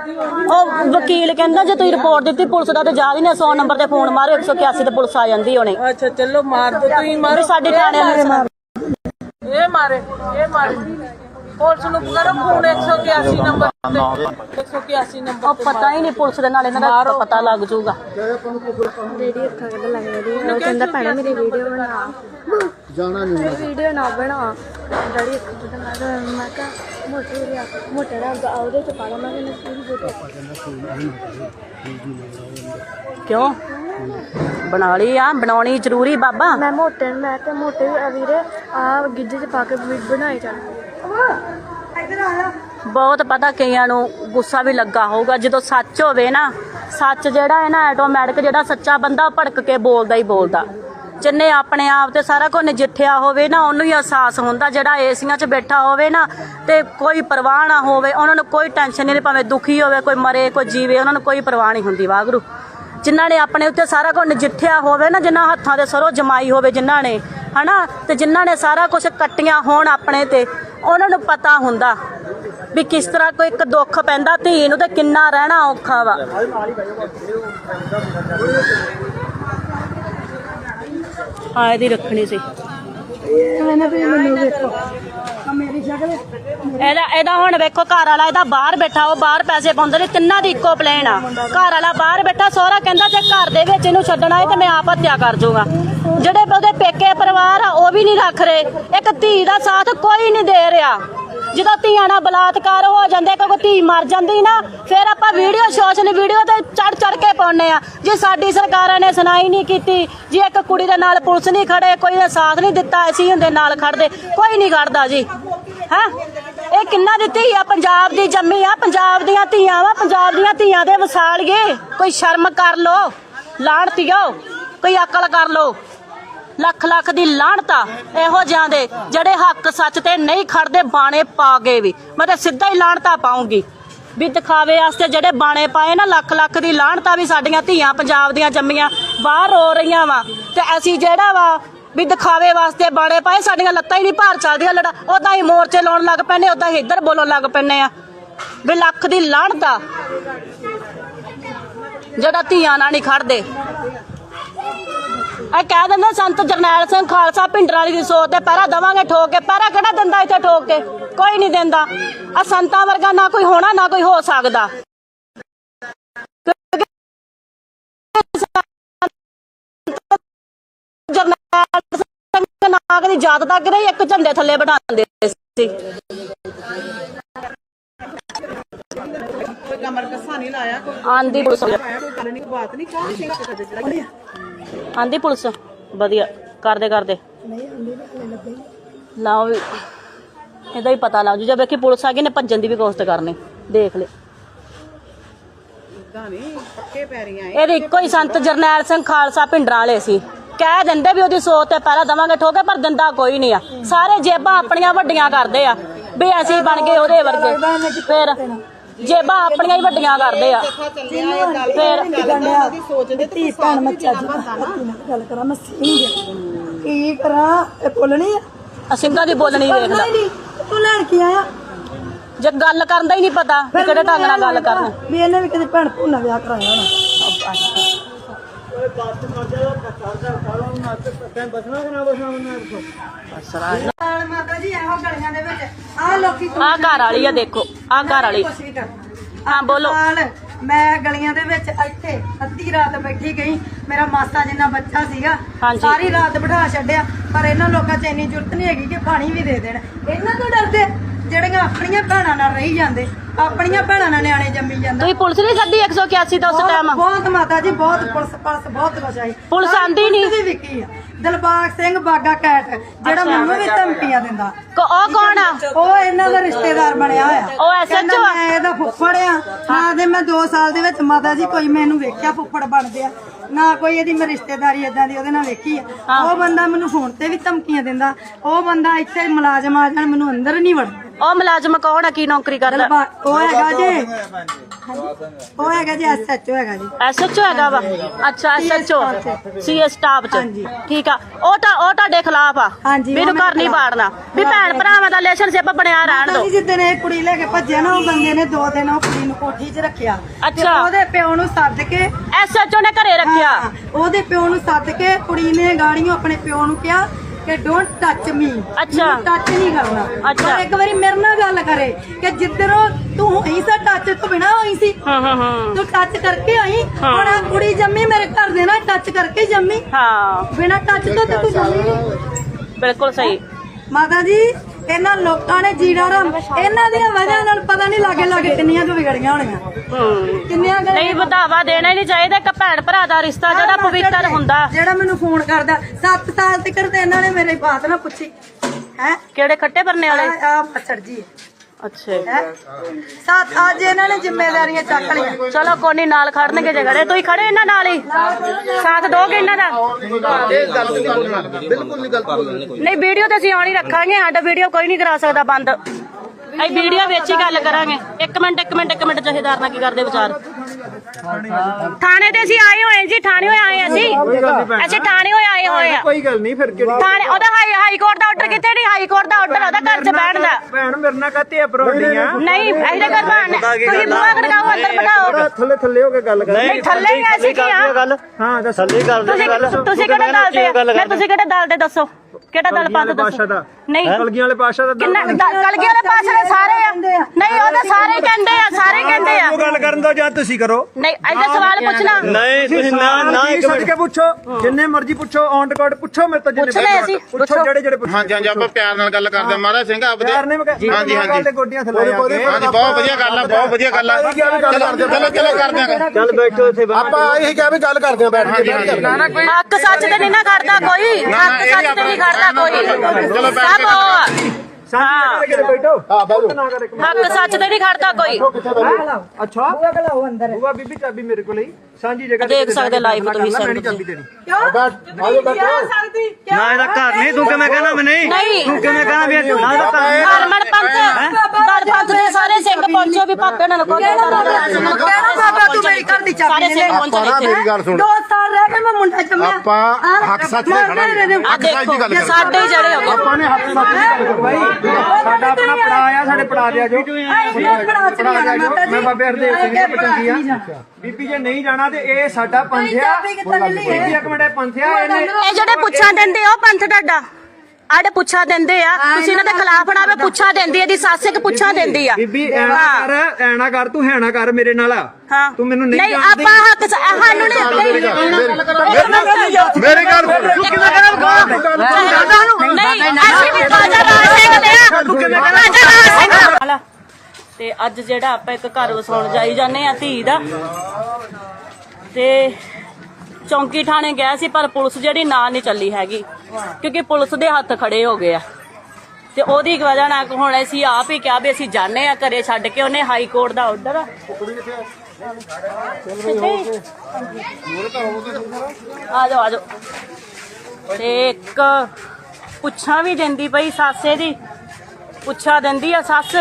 ਉਹ ਵਕੀਲ ਕਹਿੰਦਾ ਜੇ ਤੁਸੀਂ ਰਿਪੋਰਟ ਦਿੱਤੀ ਪੁਲਿਸ ਦਾ ਤੇ ਯਾਦ ਹੀ ਨਹੀਂ 100 ਨੰਬਰ ਤੇ ਫੋਨ ਮਾਰੋ 181 ਤੇ ਪੁਲਿਸ ਆ ਜਾਂਦੀ ਹੋਣੀ। ਅੱਛਾ ਚਲੋ ਮਾਰ ਦੋ ਤੁਸੀਂ ਮਾਰੋ। ਸਾਡੇ ਥਾਣੇ ਵਾਲੇ ਨੂੰ ਇਹ ਮਾਰੇ ਇਹ ਮਾਰੇ। ਪੁਲਿਸ ਨੂੰ ਕਰੋ ਫੋਨ 181 ਨੰਬਰ ਤੇ। 181 ਨੰਬਰ ਉਹ ਪਤਾ ਹੀ ਨਹੀਂ ਪੁਲਿਸ ਦੇ ਨਾਲ ਇਹਨਾਂ ਦਾ ਪਤਾ ਲੱਗ ਜਾਊਗਾ। ਡੈਡੀ ਅੱਖਾਂ ਕੱਢ ਲੱਗ ਰਹੀ ਉਹ ਕਹਿੰਦਾ ਭੈਣਾ ਮੇਰੀ ਵੀਡੀਓ ਬਣਾ ਜਾਣਾ ਨਹੀਂ ਵੀਡੀਓ ਨਾ ਬਣਾ ਡੈਡੀ ਅੱਖਾਂ ਕੱਢ ਲੱਗ ਰਿਹਾ ਮੈਂ ਕਿਹਾ ਮੋਟੇ ਰਿਆ ਮੋਟੇ ਦਾ ਉਹਦੇ ਚ ਪਾਲਾ ਮੈਂ ਕਿਹਾ ਪੂਰੀ ਫੋਟੋ ਕਿਉਂ? ਬਣਾ ਲਈ ਆ ਬਣਾਉਣੀ ਜ਼ਰੂਰੀ ਬਾਬਾ। ਮੈਂ ਮੋਟੇ ਮੈਂ ਕਿਹਾ ਮੋਟੇ ਵੀਰੇ ਆ ਗਿੱਜੇ ਚ ਪਾ ਕੇ ਵੀਡ ਬਣਾਈ ਚੱਲ। ਬਹੁਤ ਪਤਾ ਕਈਆਂ ਨੂੰ ਗੁੱਸਾ ਵੀ ਲੱਗਾ ਹੋਊਗਾ, ਜਦੋਂ ਸੱਚ ਹੋਵੇ ਨਾ, ਸੱਚ ਜਿਹੜਾ ਹੈ ਨਾ ਆਟੋਮੈਟਿਕ ਜਿਹੜਾ ਸੱਚਾ ਬੰਦਾ ਉਹ ਭੜਕ ਕੇ ਬੋਲਦਾ ਹੀ ਬੋਲਦਾ। ਜਿੰਨੇ ਆਪਣੇ ਆਪ ਤੇ ਸਾਰਾ ਕੁਝ ਨਜਿੱਠਿਆ ਹੋਵੇ ਨਾ, ਉਹਨੂੰ ਹੀ ਅਹਿਸਾਸ ਹੁੰਦਾ ਜਿਹੜਾ ਏਸੀਆਂ 'ਚ ਬੈਠਾ ਹੋਵੇ ਨਾ, ਤੇ ਕੋਈ ਪਰਵਾਹ ਨਾ ਹੋਵੇ, ਉਹਨਾਂ ਨੂੰ ਕੋਈ ਟੈਨਸ਼ਨ ਨਹੀਂ, ਭਾਵੇਂ ਦੁਖੀ ਹੋਵੇ, ਕੋਈ ਮਰੇ, ਕੋਈ ਜੀਵੇ, ਉਹਨਾਂ ਨੂੰ ਕੋਈ ਪਰਵਾਹ ਨਹੀਂ ਹੁੰਦੀ ਵਾਗਰੂ ਜਿਨ੍ਹਾਂ ਨੇ ਆਪਣੇ ਉੱਤੇ ਸਾਰਾ ਕੁਝ ਨਜਿੱਠਿਆ ਹੋਵੇ ਨਾ, ਜਿਨ੍ਹਾਂ ਹੱਥਾਂ ਦੇ ਸਰੋਂ ਜਮਾਈ ਹੋਵੇ, ਜਿਨ੍ਹਾਂ ਨੇ, ਹਨਾ? ਤੇ ਜਿਨ੍ਹਾਂ ਨੇ ਸਾਰਾ ਕੁਝ ਕੱਟੀਆਂ ਹੋਣ ਆਪਣੇ ਤੇ ਉਹਨਾਂ ਨੂੰ ਪਤਾ ਹੁੰਦਾ ਵੀ ਕਿਸ ਤਰ੍ਹਾਂ ਕੋਈ ਇੱਕ ਦੁੱਖ ਪੈਂਦਾ ਧੀ ਨੂੰ ਤੇ ਕਿੰਨਾ ਰਹਿਣਾ ਔਖਾ ਵਾ। ਹਾਂ ਇਹਦੀ ਰੱਖਣੀ ਸੀ। ਮੈंने भी ਮੈਨੂੰ ਵੇਖੋ। ਇਹਦਾ ਇਹਦਾ ਹੁਣ ਵੇਖੋ ਘਰ ਵਾਲਾ ਇਹਦਾ ਬਾਹਰ ਬੈਠਾ, ਉਹ ਬਾਹਰ ਪੈਸੇ ਪਾਉਂਦੇ ਨੇ, ਤਿੰਨਾਂ ਦੀ ਇੱਕੋ ਪਲੇਨ ਆ। ਘਰ ਵਾਲਾ ਬਾਹਰ ਬੈਠਾ, ਸੋਹਰਾ ਕਹਿੰਦਾ ਜੇ ਘਰ ਦੇ ਵਿੱਚ ਇਹਨੂੰ ਛੱਡਣਾ ਹੈ ਤੇ ਮੈਂ ਆਪ ਹੱਤਿਆ ਕਰ ਜਾਊਗਾ। ਜਿਹੜੇ ਉਹਦੇ ਪੇਕੇ ਪਰਿਵਾਰ ਆ, ਉਹ ਵੀ ਨਹੀਂ ਰੱਖ ਰਹੇ। ਇੱਕ ਧੀ ਦਾ ਸਾਥ ਕੋਈ ਨਹੀਂ ਦੇ ਰਿਹਾ। ਜਦੋਂ ਧੀਆਂ ਨਾਲ ਬਲਾਤਕਾਰ ਹੋ ਜਾਂਦੇ ਕੋਈ ਧੀ ਮਰ ਜਾਂਦੀ ਨਾ, ਫਿਰ ਆਪਾਂ ਵੀਡੀਓ, ਸੋਸ਼ਲ ਵੀਡੀਓ ਤੇ ਚੜ ਚੜ ਕੇ ਪਾਉਂਦੇ ਆ। ਜੇ ਸਾਡੀ ਸਰਕਾਰਾਂ ਨੇ ਸੁਣਾਈ ਨਹੀਂ ਕੀਤੀ, ਜੇ ਇੱਕ ਕੁੜੀ ਦੇ ਨਾਲ ਪੁਲਿਸ ਨਹੀਂ ਖੜੇ, ਕੋਈ ਨੇ ਸਾਥ ਨਹੀਂ ਦਿੱਤਾ, ਅਸੀਂ ਹੁੰਦੇ ਨਾਲ ਖੜਦੇ ਕੋਈ ਨਹੀਂ ਖੜਦਾ ਜੀ। ਹਾਂ? ਇਹ ਕਿੰਨਾ ਦਿੱਤੀ ਆ ਪੰਜਾਬ ਦੀ ਜੰਮੀ ਆ, ਪੰਜਾਬ ਦੀਆਂ ਧੀਆਂ ਵਾ, ਪੰਜਾਬ ਦੀਆਂ ਧੀਆਂ ਦੇ ਵਸਾਲੀਏ। ਕੋਈ ਸ਼ਰਮ ਕਰ ਲੋ ਲਾਣਤੀਓ ਕੋਈ ਅਕਲ ਕਰ ਲੋ ਲੱਖ ਲੱਖ ਦੀ ਲਾਹਣਤਾ ਇਹੋ ਜਿਹਾਂ ਦੇ ਜਿਹੜੇ ਹੱਕ ਸੱਚ ਤੇ ਨਹੀਂ ਖੜਦੇ ਬਾਣੇ ਪਾ ਗਏ ਵੀ। ਮੈਂ ਤਾਂ ਸਿੱਧਾ ਹੀ ਲਾਹਣਤਾ ਪਾਉਂਗੀ ਵੀ ਦਿਖਾਵੇ ਵਾਸਤੇ ਜਿਹੜੇ ਬਾਣੇ ਪਾਏ ਨਾ, ਲੱਖ ਲੱਖ ਦੀ ਲਾਹਣਤਾ ਵੀ ਸਾਡੀਆਂ ਧੀਆਂ ਪੰਜਾਬ ਦੀਆਂ ਜੰਮੀਆਂ ਬਾਹਰ ਰੋ ਰਹੀਆਂ ਵਾ। ਤੇ ਅਸੀਂ ਜਿਹੜਾ ਵਾ ਵੀ ਦਿਖਾਵੇ ਵਾਸਤੇ ਬਾਣੇ ਪਾਏ, ਸਾਡੀਆਂ ਲੱਤਾਂ ਹੀ ਨਹੀਂ ਭਾਰ ਚੱਲਦੀਆਂ ਲੜਾ ਉਦਾਂ ਹੀ ਮੋਰਚੇ ਲਾਉਣ ਲੱਗ ਪੈਨੇ ਉਦਾਂ ਹੀ ਇੱਧਰ ਬੋਲਣ ਲੱਗ ਪੈਨੇ ਆ। ਵੀ ਲੱਖ ਦੀ ਲਾਹਣਤਾ ਜਿਹੜਾ ਧੀਆਂ ਨਾਲ ਨਹੀਂ ਖੜਦੇ। ਇਹ ਕਹਿ ਦਿੰਦੇ ਸੰਤ ਜਰਨੈਲ ਸਿੰਘ ਖਾਲਸਾ ਪਿੰਡਰਾਂ ਵਾਲੀ ਦੀ ਸੋਚ ਤੇ ਪਹਿਰਾ ਦਵਾਂਗੇ ਠੋਕ ਕੇ ਪਹਿਰਾ ਕਿਹੜਾ ਦਿੰਦਾ ਇੱਥੇ ਠੋਕ ਕੇ? ਕੋਈ ਨਹੀਂ ਦਿੰਦਾ। ਆ ਸੰਤਾਂ ਵਰਗਾ ਨਾ ਕੋਈ ਹੋਣਾ ਨਾ ਕੋਈ ਹੋ ਸਕਦਾ। ਜਰਨੈਲ ਸਿੰਘ ਨਾ ਕਦੀ ਜਾਤ ਤੱਕ ਨਹੀਂ ਇੱਕ ਝੰਡੇ ਥੱਲੇ ਬਿਠਾਉਂਦੇ ਸੀ। ਕੋਈ ਕਮਰ ਕੱਸਾ ਨਹੀਂ ਲਾਇਆ ਕੋਈ? ਆਂਦੀ ਪੁਲਿਸ ਨਹੀਂ ਬਾਤ ਨਹੀਂ ਜਿਹੜਾ। ਆਂਦੀ ਪੁਲਿਸ ਵਧੀਆ ਕਰਦੇ ਕਰਦੇ। ਲਾਓ ਵੀ ਇਹਦਾ ਹੀ ਪਤਾ ਲੱਗ ਜੂ ਜੇ ਵੇਖੀ ਪੁਲਿਸ ਆ ਗਈ ਨੇ ਭੱਜਣ ਦੀ ਵੀ ਕੋਸ਼ਿਸ਼ ਕਰਨੀ ਦੇਖ ਲੈ। ਨਹੀਂ ਇਹਦੇ ਇੱਕੋ ਹੀ ਸੰਤ ਜਰਨੈਲ ਸਿੰਘ ਖਾਲਸਾ ਪਿੰਡਰਾਂ ਵਾਲੇ ਸੀ। ਕਹਿ ਦਿੰਦੇ ਵੀ ਉਹਦੀ ਸੋਚ ਤੇ ਪਹਿਰਾ ਦਵਾਂਗੇ ਠੋਕੇ ਪਰ ਦਿੰਦਾ ਕੋਈ ਨਹੀਂ ਆ। ਸਾਰੇ ਜੇਬਾਂ ਆਪਣੀਆਂ ਵੱਡੀਆਂ ਕਰਦੇ ਆ ਵੀ ਅਸੀਂ ਬਣ ਗਏ ਉਹਦੇ ਵਰਗੇ। ਫਿਰ ਜੇਬਾਂ ਆਪਣੀਆਂ ਹੀ ਵੱਡੀਆਂ ਕਰਦੇ ਆ। ਫਿਰ ਦੀ ਸੋਚ ਦੇ ਧੀ ਭੈਣ ਮੈਂ ਚੱਜ ਨਾਲ ਗੱਲ ਕਰਾਂ ਮੈਂ ਸਿੰਘ ਕੀ ਕਰਾਂ ਇਹ ਬੋਲਣੀ ਆ? ਆ? ਸਿੰਘਾਂ ਦੀ ਬੋਲਣੀ ਵੇਖ ਲੈ ਨਹੀਂ ਨਹੀਂ। ਤੂੰ ਲੈਣ ਕੀ ਆਇਆ। ਜੇ ਗੱਲ ਕਰਨ ਦਾ ਹੀ ਨਹੀਂ ਪਤਾ ਵੀ ਕਿਹੜੇ ਢੰਗ ਨਾਲ ਗੱਲ ਕਰਨੀ। ਵੀ ਇਹਨੇ ਵੀ ਕਦੇ ਭੈਣ ਭੂਨਾ ਵਿਆਹ ਕਰਾਇਆ ਹੋਣਾ। ਓਏ ਬਾਤ ਕਰ ਜਾ ਕਰਦਾ ਸਾਰਾ ਨਾ ਤੇ ਬਸਣਾ ਕਿ ਨਾ ਬਸਣਾ ਉਹਨਾਂ ਮਾਤਾ ਜੀ ਇਹੋ ਗਲੀਆਂ ਦੇ ਵਿੱਚ ਆਹ ਲੋਕੀ ਆ ਘਰ ਵਾਲੀ ਆ ਦੇਖੋ। ਆ ਘਰ ਵਾਲੀ। ਕੁਛ ਵੀ ਕਰਨਾ ਹਾਂ ਬੋਲੋ। ਨਾਲ ਮੈਂ ਗਲੀਆਂ ਦੇ ਵਿੱਚ ਇੱਥੇ ਅੱਧੀ ਰਾਤ ਬੈਠੀ ਗਈ। ਮੇਰਾ ਮਾਸਾ ਜਿੰਨਾ ਬੱਚਾ ਸੀਗਾ ਹਾਂਜੀ। ਸਾਰੀ ਰਾਤ ਬਿਠਾ ਛੱਡਿਆ ਪਰ ਇਹਨਾਂ ਲੋਕਾਂ 'ਚ ਇੰਨੀ ਜ਼ਰੂਰਤ ਨਹੀਂ ਹੈਗੀ ਕਿ ਪਾਣੀ ਵੀ ਦੇ ਦੇਣ। ਇਹਨਾਂ ਤੋਂ ਡਰਦੇ। ਜਿਹੜੀਆਂ ਆਪਣੀਆਂ ਭੈਣਾਂ ਨਾਲ ਰਹੀ ਜਾਂਦੇ ਆਪਣੀਆਂ ਭੈਣਾਂ ਨਾਲ ਨਿਆਣੇ ਜੰਮੀ ਜਾਂਦੇ। ਤੁਸੀਂ ਪੁਲਿਸ ਨਹੀਂ ਸੱਦੀ 181 ਦਾ ਉਸ ਬਹੁਤ- ਟਾਈਮ ਬਹੁਤ ਮਾਤਾ ਜੀ ਬਹੁਤ ਪੁਲਿਸ ਪੁਲਿਸ ਬਹੁਤ ਬਚਾਈ ਪੁਲਿਸ ਆਂਦੀ ਨਹੀਂ। ਪੁਲਿਸ ਵੀ ਵਿਕੀ ਆ। ਦਿਲਬਾਗ ਸਿੰਘ ਬਾਗਾ ਕੈਟ ਜਿਹੜਾ। ਮੈਨੂੰ ਵੀ ਧਮਕੀਆਂ ਦਿੰਦਾ। ਕੋ ਉਹ ਕੌਣ ਆ? ਉਹ ਇਹਨਾਂ ਦਾ ਰਿਸ਼ਤੇਦਾਰ ਬਣਿਆ ਹੋਇਆ। ਉਹ SHO ਕਹਿੰਦਾ ਆ? ਮੈਂ ਇਹਦਾ ਫੁੱਫੜ ਆ। ਨਾ ਦੇ ਮੈਂ 2 ਸਾਲ ਦੇ ਵਿੱਚ ਮਾਤਾ ਜੀ ਕੋਈ ਮੈਨੂੰ ਵੇਖਿਆ ਫੁੱਫੜ ਬਣਦੇ ਆ। ਨਾ ਕੋਈ ਇਹਦੀ ਮੈਂ ਰਿਸ਼ਤੇਦਾਰੀ ਇਦਾਂ ਦੀ ਉਹਦੇ ਨਾਲ ਵੇਖੀ ਆ। ਉਹ ਬੰਦਾ ਮੈਨੂੰ ਫੋਨ ਤੇ ਵੀ ਧਮਕੀਆਂ ਦਿੰਦਾ। ਉਹ ਬੰਦਾ ਇੱਥੇ ਮੁਲਾਜ਼ਮ ਆ ਜਾਣ ਮੈਨੂੰ ਅੰਦਰ ਨਹੀਂ ਵੜਦਾ। ਉਹ ਮੁਲਾਜ਼ਮ ਕੌਣ ਆ? ਕੀ ਨੌਕਰੀ ਕਰਦਾ? ਉਹ ਹੈਗਾ ਜੀ। ਉਹ ਹੈਗਾ ਜੀ ਐਸਐਚਓ ਹੈਗਾ ਜੀ। ਐਸਐਚਓ ਹੈਗਾ ਵਾ? ਅੱਛਾ ਐਸਐਚਓ ਸੀਏ ਸਟਾਫ ਚ। ਹਾਂਜੀ। ਠੀਕ ਆ। ਉਹ ਤਾਂ ਉਹ ਤੁਹਾਡੇ ਖਿਲਾਫ ਆ। ਹਾਂਜੀ, ਮੈਨੂੰ ਉਹ ਘਰ ਨਹੀਂ ਮੇਰੇ ਬਾੜਨਾ ਵੀ ਭੈਣ ਭਰਾਵਾਂ ਦਾ ਰਿਲੇਸ਼ਨਸ਼ਿਪ ਬਣਿਆ ਰਹਿਣ ਦੋ। ਜਿੱਦਣ ਇਹ ਕੁੜੀ ਲੈ ਕੇ ਭੱਜਿਆ ਨਾ ਉਹ ਬੰਦੇ ਨੇ ਦੋ ਦਿਨ ਉਹ ਕੁੜੀ ਨੂੰ ਕੋਠੀ 'ਚ ਰੱਖਿਆ। ਤੇ ਅੱਛਾ। ਉਹਦੇ ਪਿਓ ਨੂੰ ਸੱਦ ਕੇ ਐਸਐਚਓ ਨੇ ਘਰੇ ਰੱਖਿਆ ਹਾਂ, ਉਹਦੇ ਪਿਓ ਨੂੰ ਸੱਦ ਕੇ ਕੁੜੀ ਨੇ ਗਾੜੀਆਂ ਆਪਣੇ ਪਿਓ ਨੂੰ ਕਿਹਾ ਕਿ ਡੋਂਟ ਟੱਚ ਮੀ ਅੱਛਾ। ਟੱਚ ਨਹੀਂ ਕਰਨਾ। ਅੱਛਾ। ਪਰ ਇੱਕ ਵਾਰੀ ਮੇਰੇ ਨਾਲ ਗੱਲ ਕਰੇ ਕਿ ਜਿੱਧਰੋਂ ਤੂੰ ਹੋਈ ਸਾ ਟੱਚ ਤੋਂ ਬਿਨਾ ਹੋਈ ਸੀ। ਹੂੰ ਹੂੰ ਹੂੰ। ਤੂੰ ਟੱਚ ਕਰਕੇ ਆਈ। ਹਾਂ। ਹੁਣ ਆਹ ਕੁੜੀ ਜੰਮੀ ਮੇਰੇ ਘਰ ਦੇ ਨਾਲ ਟੱਚ ਕਰਕੇ ਹੀ ਜੰਮੀ। ਹਾਂ। ਬਿਨਾ ਟੱਚ ਤੋਂ ਤੇ ਤੂੰ ਜੰਮੀ ਨਹੀਂ ਬਿਲਕੁਲ ਸਹੀ। ਮਾਤਾ ਜੀ ਇਹਨਾਂ ਲੋਕਾਂ ਨੇ ਜੀਣਾ ਰਾਮ ਇਹਨਾਂ ਦੀਆਂ ਵਜ੍ਹਾ ਨਾਲ ਪਤਾ ਨਹੀਂ ਲਾਗੇ ਲਾਗੇ ਕਿੰਨੀਆਂ ਕੁ ਵਿਗੜੀਆਂ ਹੋਣੀਆਂ। ਕਿੰਨੀਆਂ ਕੁ- ਨਹੀਂ ਵਧਾਵਾ ਦੇਣਾ ਹੀ ਨਹੀਂ ਚਾਹੀਦਾ ਇੱਕ ਭੈਣ ਭਰਾ ਦਾ ਰਿਸ਼ਤਾ ਜਿਹੜਾ ਪਵਿੱਤਰ ਹੁੰਦਾ। ਜਿਹੜਾ ਮੈਨੂੰ ਫੋਨ ਕਰਦਾ 7 ਸਾਲ ਤੱਕ ਤੇ ਇਹਨਾਂ ਨੇ ਮੇਰੇ ਬਾਤ ਨਾ ਪੁੱਛੀ। ਹੈ? ਕਿਹੜੇ ਖੱਟੇ ਭਰਨੇ ਵਾਲੇ? ਆ ਪਛੜ ਜੀ। ਅੱਛਾ ਹੈ ਸਾਥ ਅੱਜ ਇਹਨਾਂ ਨੇ ਜ਼ਿੰਮੇਵਾਰੀਆਂ ਚੱਕ ਲਈਆਂ। ਚਲੋ ਕੋਨੀ ਨਾਲ ਖੜਨਗੇ ਜੇ ਖੜੇ। ਤੁਸੀਂ ਖੜੇ ਇਹਨਾਂ ਨਾਲ ਹੀ? ਸਾਥ ਦੋਗੇ ਇਹਨਾਂ ਦਾ? ਨਹੀਂ ਵੀਡੀਓ ਤੇ ਅਸੀਂ ਆਉਣੀ ਰੱਖਾਂਗੇ। ਸਾਡਾ ਵੀਡੀਓ ਕੋਈ ਨਹੀਂ ਕਰਾ ਸਕਦਾ ਬੰਦ। ਅਸੀਂ ਵੀਡੀਓ ਵਿੱਚ ਹੀ ਗੱਲ ਕਰਾਂਗੇ। ਇੱਕ ਮਿੰਟ ਇੱਕ ਮਿੰਟ ਇੱਕ ਮਿੰਟ ਜਥੇਦਾਰ ਨਾਲ ਕੀ ਕਰਦੇ ਵਿਚਾਰ? ਥਾਣੇ ਤੇ ਅਸੀਂ ਆਏ ਹੋਏ ਜੀ ਥਾਣੇ ਹੋਏ ਆਏ ਅਸੀਂ। ਅਸੀਂ ਥਾਣੇ ਹੋਏ ਆਏ ਹੋਏ ਆ। ਕੋਈ ਗੱਲ ਨਹੀਂ ਫਿਰ ਕਿਹੜੀ ਥਾਣੇ ਉਹਦਾ ਹਾਈ ਹਾਈ ਕੋਰਟ ਦਾ ਆਰਡਰ ਕਿੱਥੇ ਨਹੀਂ? ਹਾਈ ਕੋਰਟ ਦਾ ਆਰਡਰ ਉਹਦਾ ਘਰ 'ਚ ਬੈਠਣ ਦਾ। ਭੈਣ ਮੇਰੇ ਨਾਲ ਕਾਤੇ ਅਪਰੋਡੀਆਂ ਨਹੀਂ ਇਹਦੇ ਘਰ ਬਾਣ ਤੁਸੀਂ ਬੁਆ ਖੜਕਾਓ ਅੰਦਰ ਬਿਠਾਓ। ਥੱਲੇ ਥੱਲੇ ਹੋ ਕੇ ਗੱਲ ਕਰ। ਨਹੀਂ ਥੱਲੇ ਹੀ ਐਸੀ ਕੀ ਆ? ਹਾਂ ਦੱਸ। ਥੱਲੇ ਕਰ। ਤੁਸੀਂ ਤੁਸੀਂ ਕਿਹੜੇ ਦਲ ਦੇ ਆ? ਮੈਂ ਤੁਸੀਂ ਕਿਹੜੇ ਦਲ ਦੇ ਦੱਸੋ? ਕਿਹੜਾ ਦਲ ਪੰਥ ਪਾਸ਼ਾ ਦੱਸੋ? ਦਾ। ਨਹੀਂ। ਕਲਗੀਆਂ ਵਾਲੇ ਪਾਸ਼ਾ ਦਾ ਕਿੰਨਾ ਕਲਗੀ ਵਾਲੇ ਪਾਸੇ ਦੇ ਸਾਰੇ ਆ। ਨਹੀਂ ਉਹ ਤਾਂ ਸਾਰੇ ਕਹਿੰਦੇ ਆ ਸਾਰੇ ਕਹਿੰਦੇ ਆ। ਕਰਨ ਦੋ ਜਾਂ ਤੁਸੀਂ ਕਰੋ। ਨਹੀਂ ਐਡਾ ਸਵਾਲ ਪੁੱਛਣਾ। ਨਹੀਂ ਤੁਸੀਂ ਨਾ ਨਾ ਇੱਕ ਮਿੰਟ ਕੇ ਪੁੱਛੋ ਜਿੰਨੇ ਮਰਜ਼ੀ ਪੁੱਛੋ ਔਨ ਰਿਕਾਰਡ ਪੁੱਛੋ ਮੇਰੇ ਤੋਂ ਜਿੰਨੇ ਪੁੱਛ ਲਏ ਅਸੀਂ, ਪੁੱਛੋ। ਪੁੱਛੋ। ਜਿਹੜੇ ਜਿਹੜੇ ਪੁੱਛੋ। ਹਾਂਜੀ ਹਾਂਜੀ ਆਪਾਂ ਪਿਆਰ ਨਾਲ ਗੱਲ ਕਰਦੇ ਹਾਂ। ਮਹਾਰਾਜ ਸਿੰਘ ਆਪਦੇ। ਪਿਆਰ ਨੇ ਮੈਂ ਹਾਂਜੀ ਗੱਲ ਹਾਂਜੀ। ਤੇ ਗੋਡੀਆਂ ਥੱਲੇ ਆ ਕੇ। ਹਾਂਜੀ ਬਹੁਤ ਵਧੀਆ ਗੱਲ ਆ ਬਹੁਤ ਵਧੀਆ ਗੱਲ ਆ। ਚਲੋ ਚਲੋ ਚਲੋ ਕਰਦੇ ਹਾਂ। ਚੱਲ ਬੈਠੋ ਇੱਥੇ ਆਪਾਂ ਇਹ ਕਿਹਾ ਵੀ ਗੱਲ ਕਰਦੇ ਆ ਬੈਠ ਕੇ ਹਾਂਜੀ ਹਾਂਜੀ ਹੱਕ ਸੱਚ ਤੇ ਨਹੀਂ ਨਾ ਖੜਦਾ ਕੋਈ। ਨਾ, ਹੱਕ ਇਹ ਸੱਚ ਤੇ ਨਹੀਂ ਆਪਣਾ- ਖੜਦਾ ਕੋਈ। ਚਲੋ ਬੈਠ ਸਭ ਹਾਂ। ਕਿਤੇ ਬੈਠੋ? ਹਾਂ ਬਾਬੂ ਨਾ ਕਰ ਇੱਕ ਮਿੰਟ। ਹੱਕ ਸੱਚ ਤੇ ਨਹੀਂ ਖੜਦਾ ਕੋਈ। ਅੱਛਾ ਬੂਆ ਕਲਾਓ ਅੰਦਰ। ਬੂਆ ਬੀਬੀ ਚਾਬੀ ਮੇਰੇ ਕੋਲ ਹੀ ਸਾਂਝੀ ਜਗ੍ਹਾ ਤੇ ਦੇਖ ਸਕਦੇ ਗੱਲਾਂ ਤੁਸੀਂ ਨਹੀਂ ਸੈਂਡ ਦੇਣੀ ਬੈਠ ਆਜੋ ਬੈਠੋ। ਨਾ ਇਹਦਾ ਘਰ ਨਹੀਂ ਤੂੰ ਕਿਵੇਂ ਕਹਿਣਾ ਮੈਂ ਨਹੀਂ? ਨਹੀਂ। ਤੂੰ ਕਿਵੇਂ ਕਹਿਣਾ ਵੀ ਇਹ ਨਾ ਇਹਦਾ ਘਰ ਹਰਮਨ ਪੰਥ ਦੇ ਸਾਰੇ ਸਿੰਘ ਪਹੁੰਚੋ ਵੀ ਪਾਪੇ ਨਾਲ ਕੋਈ ਕਿਹੜਾ ਬਾਬਾ ਤੂੰ ਮੇਰੀ ਘਰ ਦੀ ਚਾਬੀ ਨਹੀਂ ਲੈ ਮੇਰੀ ਗੱਲ ਸੁਣ। ਦੋ ਸਾਲ ਰਹਿ ਕੇ ਮੈਂ ਮੁੰਡਾ ਜੰਮਿਆ। ਆਪਾਂ ਹੱਕ ਸੱਚ ਤੇ ਖੜਾਂਗੇ ਆ ਦੇਖੋ ਇਹ ਸਾਡੇ ਜਿਹੜੇ ਹੋ ਆਪਾਂ ਨੇ ਹੱਕ ਸੱਚ ਦੀ ਗੱਲ ਕਰਨੀ ਬਾਈ ਸਾਡਾ ਆਪਣਾ ਪੜਾ ਆ। ਸਾਡੇ ਪੜਾ ਦਿਆ ਜੋ। ਪੜਾ ਦਿਆ ਜੋ। ਮੈਂ ਬਾਬੇ ਹਰਦੇਵ ਸਿੰਘ ਦੀ ਪਟੰਗੀ ਆ। ਬੀਬੀ ਜੇ ਨਹੀਂ ਜਾਣਾ ਤੇ ਇਹ ਸਾਡਾ ਪੰਥ ਆ? ਬੀਬੀ ਇੱਕ ਮਿੰਟ ਇਹ ਪੰਥ ਆ ਇਹਨੇ ਇਹ ਜਿਹੜੇ ਪੁੱਛਾਂ ਦਿੰਦੇ ਆ ਉਹ ਪੰਥ ਤੁਹਾਡਾ? ਆੜੇ ਪੁੱਛਾਂ ਦਿੰਦੇ ਆ ਤੁਸੀਂ ਇਹਨਾਂ ਦੇ ਖਿਲਾਫ ਨਾ ਆਵੇ ਪੁੱਛਾਂ ਦਿੰਦੀ ਆ ਦੀ ਸੱਸ ਇੱਕ ਪੁੱਛਾਂ ਦਿੰਦੀ ਆ। ਬੀਬੀ ਐਣਾ। ਕਰ ਐਣਾ ਕਰ ਤੂੰ ਹੈਣਾ ਕਰ ਮੇਰੇ ਨਾਲ। ਹਾਂ। ਤੂੰ ਮੈਨੂੰ ਨਹੀਂ ਨਹੀਂ ਜਾਣਦੀ। ਆਪਾਂ ਹੱਕ ਸਾਨੂੰ ਨਹੀਂ ਮੇਰੀ ਗੱਲ ਨਹੀਂ ਮੇਰੀ ਗੱਲ ਨਹੀਂ ਅਸੀਂ ਵੀ ਰਾਜਾ ਰਾਜ ਸਿੰਘ ਦੇ ਆ। ਰਾਜਾ ਰਾਜ ਸਿੰਘ ਤੇ ਅੱਜ ਜਿਹੜਾ ਆਪਾਂ ਇੱਕ ਘਰ ਵਸਾਉਣ ਜਾਈ ਜਾਂਦੇ ਆ ਧੀ ਦਾ। ਤੇ ਚੌਂਕੀ ਥਾਣੇ ਗਿਆ ਸੀ, ਪਰ ਪੁਲਿਸ ਜਿਹੜੀ ਨਾਂ ਨਹੀਂ ਚੱਲੀ ਹੈਗੀ, ਕਿਉਂਕਿ ਪੁਲਿਸ ਦੇ ਹੱਥ ਖੜੇ ਹੋ ਗਏ ਆ। ਤੇ ਉਹਦੀ ਵਜ੍ਹਾ ਨਾਲ ਹੁਣ ਅਸੀਂ ਆਪ ਹੀ ਕਿਹਾ ਵੀ ਅਸੀਂ ਜਾਣੇ ਆ ਘਰੇ ਛੱਡ ਕੇ, ਉਹਨੇ ਹਾਈ ਕੋਰਟ ਦਾ ਆਰਡਰ ਆ। ਆ ਜਾਓ ਆ ਜਾਓ। ਤੇ ਇੱਕ ਪੁੱਛਾਂ ਵੀ ਦਿੰਦੀ ਪਈ ਸਾਸੇ ਦੀ ਪੁੱਛਾ ਦਿੰਦੀ ਆ ਸੱਸ।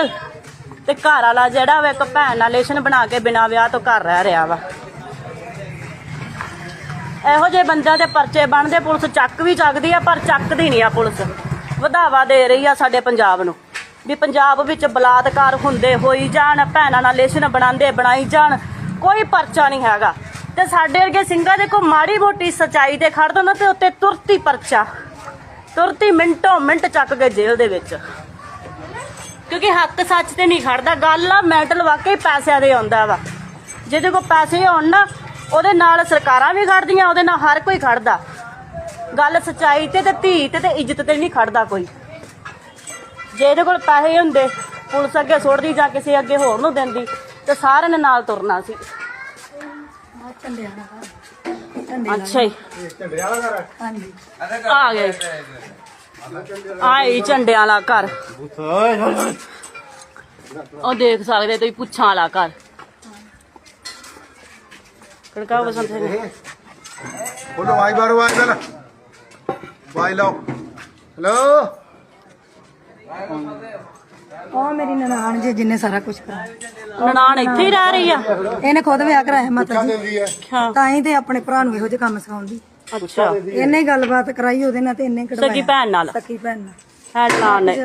ਤੇ ਘਰ ਵਾਲਾ ਜਿਹੜਾ ਵਾ ਇੱਕ ਭੈਣ ਨਾਲ ਰਿਲੇਸ਼ਨ ਬਣਾ ਕੇ ਬਿਨਾਂ ਵਿਆਹ ਤੋਂ ਘਰ ਰਹਿ ਰਿਹਾ ਵਾ। ਇਹੋ ਜਿਹੇ ਬੰਦਿਆਂ ਦੇ ਪਰਚੇ ਬਣਦੇ, ਪੁਲਿਸ ਚੱਕ ਵੀ ਚੱਕਦੀ ਆ, ਪਰ ਚੱਕਦੀ ਨਹੀਂ ਆ ਪੁਲਿਸ। ਵਧਾਵਾ ਦੇ ਰਹੀ ਆ ਸਾਡੇ ਪੰਜਾਬ ਨੂੰ ਵੀ ਪੰਜਾਬ ਵਿੱਚ ਬਲਾਤਕਾਰ ਹੁੰਦੇ, ਹੋਈ ਜਾਣ, ਭੈਣਾਂ ਨਾਲ ਰਿਲੇਸ਼ਨ ਬਣਾਉਂਦੇ, ਬਣਾਈ ਜਾਣ, ਕੋਈ ਪਰਚਾ ਨਹੀਂ ਹੈਗਾ। ਤੇ ਸਾਡੇ ਵਰਗੇ ਸਿੰਘਾਂ ਦੇ ਕੋ ਮਾੜੀ ਮੋਟੀ ਸਚਾਈ ਤੇ ਖੜ ਦੋ ਨਾ ਤੇ ਉੱਤੇ ਤੁਰਤੀ ਪਰਚਾ। ਤੁਰਤੀ ਮਿੰਟੋ ਮਿੰਟ ਚੱਕ ਕੇ ਜੇਲ੍ਹ ਦੇ ਵਿੱਚ। ਕਿਉਂਕਿ ਹੱਕ ਸੱਚ ਤੇ ਨਹੀਂ ਖੜਦਾ। ਗੱਲ ਆ ਮੈਟਲ ਵਾਕਈ ਪੈਸਿਆਂ ਦੇ ਆਉਂਦਾ ਵਾ। ਜਿਹਦੇ ਕੋਲ ਪੈਸੇ ਹੋਣ ਨਾ ਉਹਦੇ ਨਾਲ ਸਰਕਾਰਾਂ ਵੀ ਖੜਦੀਆਂ ਉਹਦੇ ਨਾਲ ਹਰ ਕੋਈ ਖੜਦਾ। ਗੱਲ ਸਚਾਈ ਤੇ ਤੇ ਧੀ ਤੇ ਤੇ ਇੱਜ਼ਤ ਤੇ ਨਹੀਂ ਖੜਦਾ ਕੋਈ। ਜੇ ਇਹਦੇ ਕੋਲ ਪੈਸੇ ਹੁੰਦੇ ਪੁਲਿਸ ਅੱਗੇ ਸੁੱਟਦੀ ਜਾਂ ਕਿਸੇ ਅੱਗੇ ਹੋਰ ਨੂੰ ਦਿੰਦੀ ਤੇ ਸਾਰਿਆਂ ਨੇ ਨਾਲ ਤੁਰਨਾ ਸੀ। ਅੱਛਾ ਜੀ। ਆ ਗਏ। ਆਈ ਝੰਡਿਆਂ ਵਾਲਾ ਘਰ। ਉਹ ਦੇਖ ਸਕਦੇ ਤੁਸੀਂ ਪੁੱਛਾਂ ਵਾਲਾ ਘਰ। ਕੜਕਾ ਬਸੰਤ ਸਿੰਘ। ਬੋਲੋ ਆਈ ਬਾਰੋ ਆਈ ਚੱਲ ਬਾਈ ਲਓ। ਹੈਲੋ? ਉਹ ਮੇਰੀ ਨਨਾਣ ਜੀ ਜਿੰਨੇ ਸਾਰਾ ਕੁਝ ਕਰਾਇਆ। ਨਨਾਣ ਇੱਥੇ ਹੀ ਰਹਿ ਰਹੀ ਆ। ਇਹਨੇ ਖੁਦ ਵਿਆਹ ਕਰਾਇਆ ਮਾਤਾ ਜੀ। ਹੈ? ਹਾਂ ਤਾਂ ਹੀ ਤੇ ਆਪਣੇ ਭਰਾ ਨੂੰ ਇਹੋ ਜਿਹੇ ਕੰਮ ਸਿਖਾਉਂਦੀ। ਅੱਛਾ। ਇਹਨੇ ਗੱਲਬਾਤ ਕਰਾਈ ਉਹਦੇ ਨਾਲ ਤੇ ਇਹਨੇ ਕਢਵਾਇਆ। ਸਕੀ ਭੈਣ ਨਾਲ? ਸਕੀ ਭੈਣ ਨਾਲ। ਹੈ ਨੇ।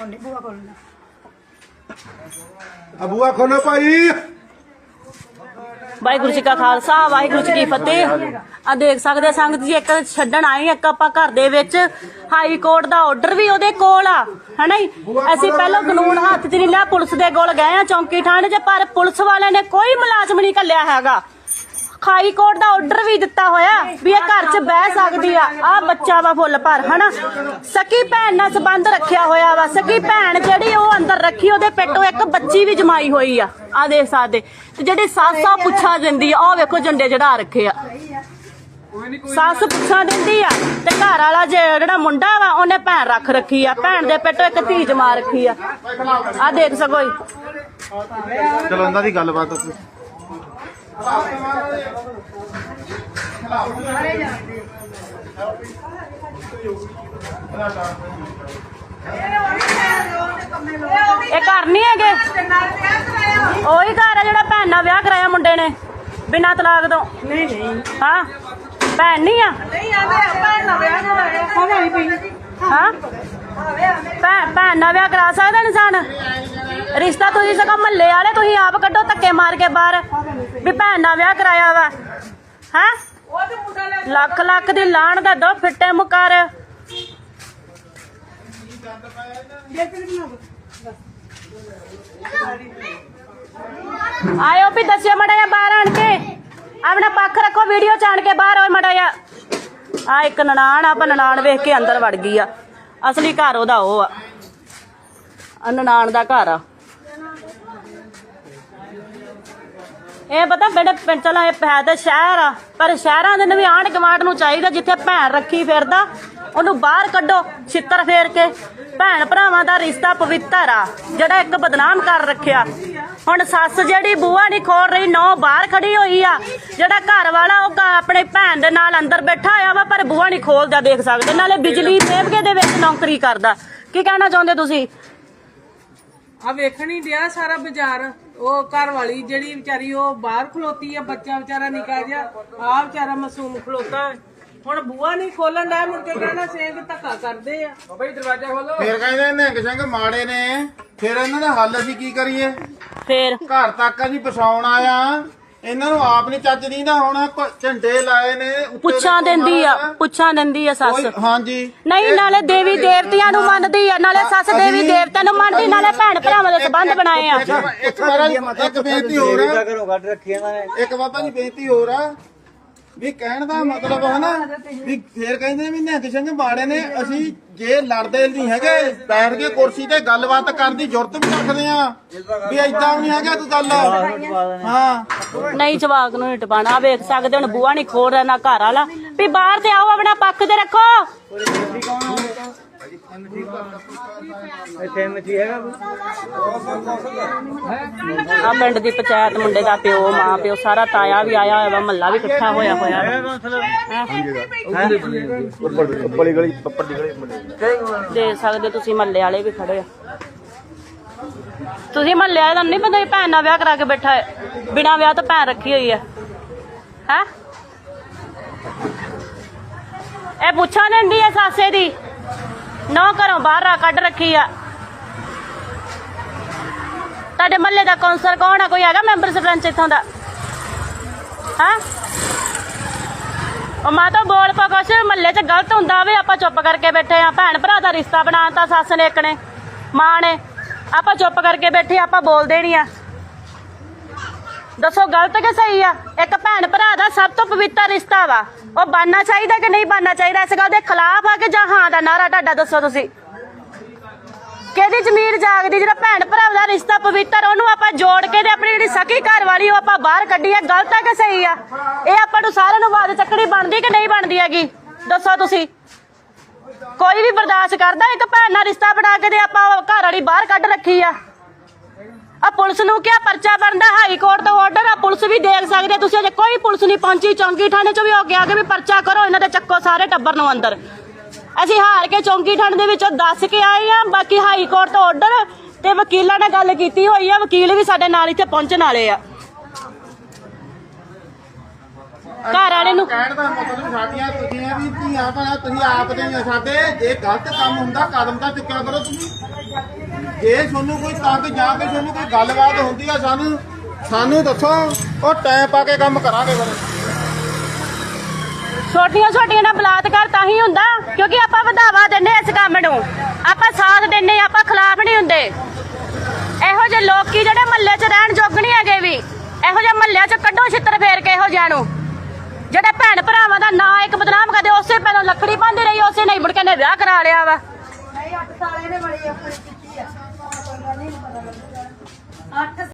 ਉਹਨੇ ਬੂਆ ਕੋਲ ਅਬੂਆ ਖੋਲੋ ਭਾਈ। ਵਾਹਿਗੁਰੂ ਜੀ ਕਾ ਖਾਲਸਾ ਵਾਹਿਗੁਰੂ ਜੀ ਕੀ ਫਤਿਹ। ਆ ਦੇਖ ਸਕਦੇ ਆ ਸੰਗਤ ਜੀ ਇੱਕ ਛੱਡਣ ਆਏ ਇੱਕ ਆਪਾਂ ਘਰ ਦੇ ਵਿੱਚ। ਹਾਈ ਕੋਰਟ ਦਾ ਆਰਡਰ ਵੀ ਉਹਦੇ ਕੋਲ ਆ ਹਨਾ ਜੀ? ਅਸੀਂ ਪਹਿਲਾਂ ਕਾਨੂੰਨ ਹੱਥ 'ਚ ਨਹੀਂ ਲਿਆ ਪੁਲਿਸ ਦੇ ਕੋਲ ਗਏ ਆ ਚੌਂਕੀ ਥਾਣੇ 'ਚ ਪਰ ਪੁਲਿਸ ਵਾਲਿਆਂ ਨੇ ਕੋਈ ਮੁਲਾਜ਼ਮ ਨਹੀਂ ਕੱਲਿਆ ਹੈਗਾ। ਹਾਈ ਕੋਰਟ ਦਾ ਆਰਡਰ ਵੀ ਦਿੱਤਾ ਹੋਇਆ ਵੀ ਇਹ ਘਰ 'ਚ ਬਹਿ ਸਕਦੀ ਆ। ਆ ਬੱਚਾ ਵਾ ਫੁੱਲ ਪਰ ਹਨਾ? ਸਕੀ ਭੈਣ ਨਾਲ ਸੰਬੰਧ ਰੱਖਿਆ ਹੋਇਆ ਵਾ। ਸਕੀ ਭੈਣ ਜਿਹੜੀ ਉਹ ਅੰਦਰ ਰੱਖੀ, ਉਹਦੇ ਪੇਟੋਂ ਇੱਕ ਬੱਚੀ ਵੀ ਜਮਾਈ ਹੋਈ ਆ। ਆ ਦੇਖ ਸਕਦੇ। ਤੇ ਜਿਹੜੀ ਸੱਸ ਆ ਪੁੱਛਾ ਦਿੰਦੀ ਆ। ਉਹ ਵੇਖੋ ਝੰਡੇ ਚੜਾ ਰੱਖੇ ਆ। ਸੱਸ ਪੁੱਛਾ ਦਿੰਦੀ ਆ, ਤੇ ਘਰ ਵਾਲਾ ਜਿਹੜਾ ਮੁੰਡਾ ਵਾ, ਉਹਨੇ ਭੈਣ ਰੱਖ ਰੱਖੀ ਆ। ਭੈਣ ਦੇ ਪੇਟੋਂ ਇੱਕ ਧੀ ਜਮਾ ਰੱਖੀ ਆ। ਆ ਦੇਖ ਸਕੋ ਚਲੋ ਇਹਨਾਂ ਦੀ ਗੱਲਬਾਤ ਇਹ ਘਰ ਨਹੀਂ ਹੈਗੇ। ਉਹੀ ਘਰ ਆ ਜਿਹੜਾ ਭੈਣ ਨਾਲ ਵਿਆਹ ਕਰਾਇਆ ਮੁੰਡੇ ਨੇ ਬਿਨਾਂ ਤਲਾਕ ਤੋਂ। ਨਹੀਂ ਨਹੀਂ। ਹਾਂ? ਭੈਣ ਨਹੀਂ ਆ? ਨਹੀਂ ਆਵੇ ਭੈਣ ਨਾਲ ਵਿਆਹ ਕਰਾਇਆ। ਹਾਂ? ਭੈਣ ਨਾਲ ਵਿਆਹ ਕਰਾ ਸਕਦਾ ਇਨਸਾਨ? ਰਿਸ਼ਤਾ ਤੁਸੀਂ ਸਗੋਂ ਮਹੱਲੇ ਵਾਲੇ, ਤੁਸੀਂ ਆਪ ਕੱਢੋ ਧੱਕੇ ਮਾਰ ਕੇ ਬਾਹਰ, ਵੀ ਭੈਣ ਨਾਲ ਵਿਆਹ ਕਰਾਇਆ ਵਾ। ਹਾਂ? ਲੱਖ ਲੱਖ ਦੀ ਲਾਣ ਦਾ ਦੋ ਫਿੱਟੇ ਮੁਕਾਰ। ਆਇਓ ਵੀ ਦੱਸਿਓ ਮੜਾ ਬਾਹਰ ਆਣ ਕੇ। ਆਪਣਾ ਪੱਖ ਰੱਖੋ, ਵੀਡੀਓ ਚ ਆਣ ਕੇ ਬਾਹਰ ਹੋਏ ਮੜਾ ਜਾ ਆ ਇੱਕ ਨਨਾਣ ਆ ਨਨਾਣ ਵੇਖ ਕੇ ਅੰਦਰ ਵੜ ਗਈ ਆ। ਅਸਲੀ ਘਰ ਉਹਦਾ ਉਹ ਆ। ਨਨਾਣ ਦਾ ਘਰ ਆ। ਇਹ ਪਤਾ ਬੇੜੇ ਪਿੰਡ ਚਲਾ ਇਹ ਹੈ ਤੇ ਸ਼ਹਿਰ ਆ, ਪਰ ਸ਼ਹਿਰਾਂ ਦੇ ਵੀ ਆਂਢ ਗੁਆਂਢ ਨੂੰ ਚਾਹੀਦਾ ਜਿੱਥੇ ਭੈਣ ਰੱਖੀ ਫਿਰਦਾ, ਉਹਨੂੰ ਬਾਹਰ ਕੱਢੋ, ਛਿੱਤਰ ਫੇਰ ਕੇ। ਭੈਣ ਭਰਾਵਾਂ ਦਾ ਰਿਸ਼ਤਾ ਪਵਿੱਤਰ ਆ, ਜਿਹੜਾ ਇੱਕ ਬਦਨਾਮ ਕਰ ਰੱਖਿਆ। ਹੁਣ ਸੱਸ ਜਿਹੜੀ ਬੂਆ ਨਹੀਂ ਖੋਲ ਰਹੀ, ਨੌ ਬਾਹਰ ਖੜੀ ਹੋਈ ਆ। ਜਿਹੜਾ ਘਰ ਵਾਲਾ, ਉਹ ਆਪਣੇ ਭੈਣ ਦੇ ਨਾਲ ਅੰਦਰ ਬੈਠਾ ਹੋਇਆ ਵਾ, ਪਰ ਬੂਹਾ ਨਹੀਂ ਖੋਲਦਾ ਦੇਖ ਸਕਦੇ। ਨਾਲੇ ਬਿਜਲੀ ਦੇਵਗੇ ਦੇ ਵਿੱਚ ਨੌਕਰੀ ਕਰਦਾ। ਕੀ ਕਹਿਣਾ ਚਾਹੁੰਦੇ ਤੁਸੀਂ? ਆ ਵੇਖਣ ਹੀ ਡਿਆ ਸਾਰਾ ਬਾਜ਼ਾਰ। ਉਹ ਘਰ ਵਾਲੀ ਜਿਹੜੀ ਵਿਚਾਰੀ ਉਹ ਬਾਹਰ ਖਲੋਤੀ ਆ ਬੱਚਾ ਵਿਚਾਰਾ ਨਿਕਾ ਜਿਹਾ ਆ ਵਿਚਾਰਾ ਮਾਸੂਮ ਖਲੋਤਾ ਹੈ। ਹੁਣ ਬੂਆ ਨਹੀਂ ਖੋਲਣ ਦਾ ਮੁੜ ਕੇ ਕਹਿਣਾ ਸਿੰਘ ਧੱਕਾ ਕਰਦੇ ਆ। ਫਿਰ ਕਹਿੰਦੇ ਨਿਹੰਗ ਸਿੰਘ ਮਾੜੇ ਨੇ ਫਿਰ ਇਹਨਾਂ ਦਾ ਹੱਲ ਅਸੀਂ ਕੀ ਕਰੀਏ? ਫੇਰ? ਘਰ ਤੱਕ ਅਸੀਂ ਪਸਾਉਣ ਆਇਆ ਇਹਨਾਂ ਨੂੰ ਆਪ ਨਹੀਂ ਚੱਜ ਦੀ ਨਾ ਹੁਣ ਕ- ਝੰਡੇ ਲਾਏ ਨੇ ਉੱਤੇ ਪੁੱਛਾਂ ਦੇਖੋ ਦਿੰਦੀ ਆ। ਪੁੱਛਾਂ ਦਿੰਦੀ ਆ ਸੱਸ ਕੋਈ- ਹਾਂਜੀ ਨਹੀਂ ਨਾਲੇ ਦੇਵੀ ਦੇਵਤਿਆਂ ਨੂੰ ਮੰਨਦੀ ਆ ਨਾਲੇ ਸੱਸ ਦੇਵੀ ਦੇਵਤਿਆਂ ਨੂੰ ਮੰਨਦੀ ਨਾਲੇ ਭੈਣ ਭਰਾਵਾਂ ਦੇ ਸੰਬੰਧ ਬਣਾਏ ਆ ਇੱਕ- ਇੱਕ ਇੱਕ ਬੇਨਤੀ ਹੋਰ ਆ ਇੱਕ ਬਾਬਾ ਜੀ ਬੇਨਤੀ ਹੋਰ ਆ ਵੀ ਕਹਿਣ ਦਾ ਮਤਲਬ ਹੈ ਨਾ ਵੀ ਫੇਰ ਕਹਿੰਦੇ ਵੀ ਨਿਹੰਗ ਸਿੰਘ ਮਾੜੇ ਨੇ, ਅਸੀਂ ਜੇ ਲੜਦੇ ਨਹੀਂ ਹੈਗੇ, ਬੈਠ ਕੇ ਕੁਰਸੀ ਤੇ ਗੱਲਬਾਤ ਕਰਨ ਦੀ ਜ਼ਰੂਰਤ ਵੀ ਰੱਖਦੇ ਆ ਵੀ ਏਦਾਂ ਨਹੀਂ ਹੈਗਾ ਕੋਈ ਗੱਲ। ਹਾਂ। ਨਹੀਂ ਜਵਾਕ ਨੂੰ ਨੀ ਟਪਾਣਾ ਵੇਖ ਸਕਦੇ ਹੁਣ ਬੂਆ ਨਹੀਂ ਖੋਲ ਰਿਹਾ ਨਾ ਘਰ ਵਾਲਾ। ਵੀ ਬਾਹਰ ਤੇ ਆਓ ਆਪਣਾ ਪੱਖ ਤੇ ਰੱਖੋ। ਆ ਪਿੰਡ ਦੀ ਪੰਚਾਇਤ ਮੁੰਡੇ ਦਾ ਪਿਓ, ਮਾਂ, ਪਿਓ, ਸਾਰਾ ਤਾਇਆ ਵੀ ਆਇਆ ਹੋਇਆ ਵਾ ਮੱਲਾ ਵੀ ਇਕੱਠਾ ਹੋਇਆ ਹੋਇਆ ਵਾ। ਬੜੀ ਗਲੀ ਪੱਪੜ ਗਲੀ ਦੇ ਸਕਦੇ ਤੁਸੀਂ ਮਹੱਲੇ ਵਾਲੇ ਵੀ ਖੜੇ ਆ। ਤੁਸੀਂ ਮਹੱਲੇ ਵਾਲੇ ਦਾ ਨਹੀਂ ਪਤਾ ਵੀ ਭੈਣ ਨਾਲ ਵਿਆਹ ਕਰਾ ਕੇ ਬੈਠਾ ਹੈ। ਬਿਨਾਂ ਵਿਆਹ ਤੋਂ ਭੈਣ ਰੱਖੀ ਹੋਈ ਹੈ। ਹੈ? ਇਹ ਪੁੱਛਾ ਦਿੰਦੀ ਹੈ ਸਾਸੇ ਦੀ। ਨੌ ਘਰੋਂ ਬਾਹਰ ਆ ਕੱਢ ਰੱਖੀ ਆ। ਤੁਹਾਡੇ ਮੱਲੇ ਦਾ ਕੌਂਸਲਰ ਕੌਣ ਆ? ਕੋਈ ਹੈਗਾ ਮੈਂਬਰ ਸਰਪੰਚ ਇੱਥੋਂ ਦਾ? ਹਾਂ? ਉਹ ਮਾਂ ਬੋਲ ਪਾ ਕੁਛ ਮੱਲੇ 'ਚ ਗਲਤ ਹੁੰਦਾ ਵੇ, ਆਪਾਂ ਚੁੱਪ ਕਰਕੇ ਬੈਠੇ ਆ। ਭੈਣ ਭਰਾ ਦਾ ਰਿਸ਼ਤਾ ਬਣਾਤਾ ਸੱਸ ਨੇ ਇੱਕ ਨੇ, ਮਾਂ ਨੇ। ਆਪਾਂ ਚੁੱਪ ਕਰਕੇ ਬੈਠੇ ਆਪਾਂ ਬੋਲਦੇ ਨਹੀਂ ਆ। ਦੱਸੋ, ਗਲਤ ਕਿ ਸਹੀ ਆ? ਇੱਕ ਭੈਣ ਭਰਾ ਦਾ ਸਭ ਤੋਂ ਪਵਿੱਤਰ ਰਿਸ਼ਤਾ ਵਾ। ਉਹ ਬਣਨਾ ਚਾਹੀਦਾ ਕਿ ਨਹੀਂ ਬਣਨਾ ਚਾਹੀਦਾ? ਇਸ ਗੱਲ ਦੇ ਖਿਲਾਫ ਆ ਕਿ ਜਾਂ ਹਾਂ ਦਾ ਨਾਰਾ ਤੁਹਾਡਾ ਦੱਸੋ ਤੁਸੀਂ? ਕਿਹਦੀ ਜ਼ਮੀਰ ਜਾਗਦੀ? ਜਿਹੜਾ ਭੈਣ ਭਰਾ ਦਾ ਰਿਸ਼ਤਾ ਪਵਿੱਤਰ, ਉਹਨੂੰ ਆਪਾਂ ਜੋੜ ਕੇ ਤੇ ਆਪਣੀ ਜਿਹੜੀ ਸਕੀ ਘਰ ਵਾਲੀ ਉਹ ਆਪਾਂ ਬਾਹਰ ਕੱਢੀ ਆ ਗਲਤ ਆ ਕਿ ਸਹੀ ਆ? ਇਹ ਆਪਾਂ ਨੂੰ ਸਾਰਿਆਂ ਨੂੰ ਬਾਦ ਚੱਕਣੀ ਬਣਦੀ ਕਿ ਨਹੀਂ ਬਣਦੀ ਹੈਗੀ? ਦੱਸੋ ਤੁਸੀਂ। ਕੋਈ ਵੀ ਬਰਦਾਸ਼ਤ ਕਰਦਾ ਇੱਕ ਭੈਣ ਨਾਲ ਰਿਸ਼ਤਾ ਬਣਾ ਕੇ ਤੇ ਆਪਾਂ ਘਰ ਵਾਲੀ ਬਾਹਰ ਕੱਢ ਰੱਖੀ ਆ। ਆ ਪੁਲਿਸ ਨੂੰ ਕਿਹਾ ਪਰਚਾ ਬਣਦਾ? ਹਾਈ ਕੋਰਟ ਤੋਂ ਆਰਡਰ ਆ ਪੁਲਿਸ ਵੀ ਦੇਖ ਸਕਦੇ। ਤੁਸੀਂ ਅਜੇ ਕੋਈ ਪੁਲਿਸ ਨਹੀਂ ਪਹੁੰਚੀ ਚੌਂਕੀ ਥਾਣੇ ਚ ਵੀ ਹੋ ਗਿਆ ਕਿ ਵੀ ਪਰਚਾ ਕਰੋ ਇਹਨਾਂ ਦੇ ਚੱਕੋ ਸਾਰੇ ਟੱਬਰ ਨੂੰ ਅੰਦਰ। ਅਸੀਂ ਹਾਰ ਕੇ ਚੌਂਕੀ ਥਾਣੇ ਦੇ ਵਿੱਚੋਂ ਦੱਸ ਕੇ ਆਏ ਆ ਬਾਕੀ ਹਾਈ ਕੋਰਟ ਤੋਂ ਆਰਡਰ ਤੇ ਵਕੀਲਾਂ ਨਾਲ ਗੱਲ ਕੀਤੀ ਹੋਈ ਆ ਵਕੀਲ ਵੀ ਸਾਡੇ ਨਾਲ ਇੱਥੇ ਪਹੁੰਚਣ ਵਾਲੇ ਆ। ਘਰ ਵਾਲੇ ਨੂੰ ਕਹਿਣ ਦਾ ਮਤਲਬ ਸਾਡੀਆਂ ਤੁਸੀਂ ਆ ਵੀ ਧੀਆਂ ਭੈਣਾਂ ਤੁਸੀਂ ਆਪ ਦੇ ਸਾਡੇ ਜੇ ਗਲਤ ਕੰਮ ਹੁੰਦਾ ਕਦਮ ਤਾਂ ਚੁੱਕਿਆ ਕਰੋ ਤੁਸੀਂ। ਜੇ ਤੁਹਾਨੂੰ ਕੋਈ ਤੰਗ ਜਾਂ ਕੇ ਤੁਹਾਨੂੰ ਕੋਈ ਗੱਲਬਾਤ ਹੁੰਦੀ ਆ ਸਾਨੂੰ ਸਾਨੂੰ ਦੱਸੋ ਉਹ ਟਾਈਮ ਪਾ ਕੇ ਕੰਮ ਕਰਾਂਗੇ ਫਿਰ। ਛੋਟੀਆਂ ਛੋਟੀਆਂ ਨਾਲ ਬਲਾਤਕਾਰ ਤਾਂ ਹੀ ਹੁੰਦਾ ਕਿਉਂਕਿ ਆਪਾਂ ਵਧਾਵਾ ਦਿੰਨੇ ਇਸ ਕੰਮ ਨੂੰ। ਆਪਾਂ ਸਾਥ ਦਿੰਨੇ ਆਪਾਂ ਖਿਲਾਫ ਨਹੀਂ ਹੁੰਦੇ। ਇਹੋ ਜਿਹੇ ਲੋਕੀ ਜਿਹੜੇ ਮਹੱਲੇ 'ਚ ਰਹਿਣ ਯੋਗ ਨਹੀਂ ਹੈਗੇ ਵੀ ਇਹੋ ਜਿਹੇ ਮਹੱਲਿਆਂ 'ਚ ਕੱਢੋ ਛਿੱਤਰ ਫੇਰ ਕੇ ਇਹੋ ਜਿਹਿਆਂ ਨੂੰ। ਜਿਹੜੇ ਭੈਣ ਭਰਾਵਾਂ ਦਾ ਨਾਂ ਇੱਕ ਬਦਨਾਮ ਕਰਦੇ ਉਸੇ ਪਹਿਲਾਂ ਲੱਕੜੀ ਪਾਉਂਦੀ ਰਹੀ ਉਸੇ ਨਹੀਂ ਮੁੜ ਕੇ ਨੇ ਵਿਆਹ ਕਰਾ ਲਿਆ ਵਾ। ਨਹੀਂ 8 ਸਾਲ ਇਹਨੇ ਬੜੀ ਆਪਣੀ ਕੀਤੀ ਆ 8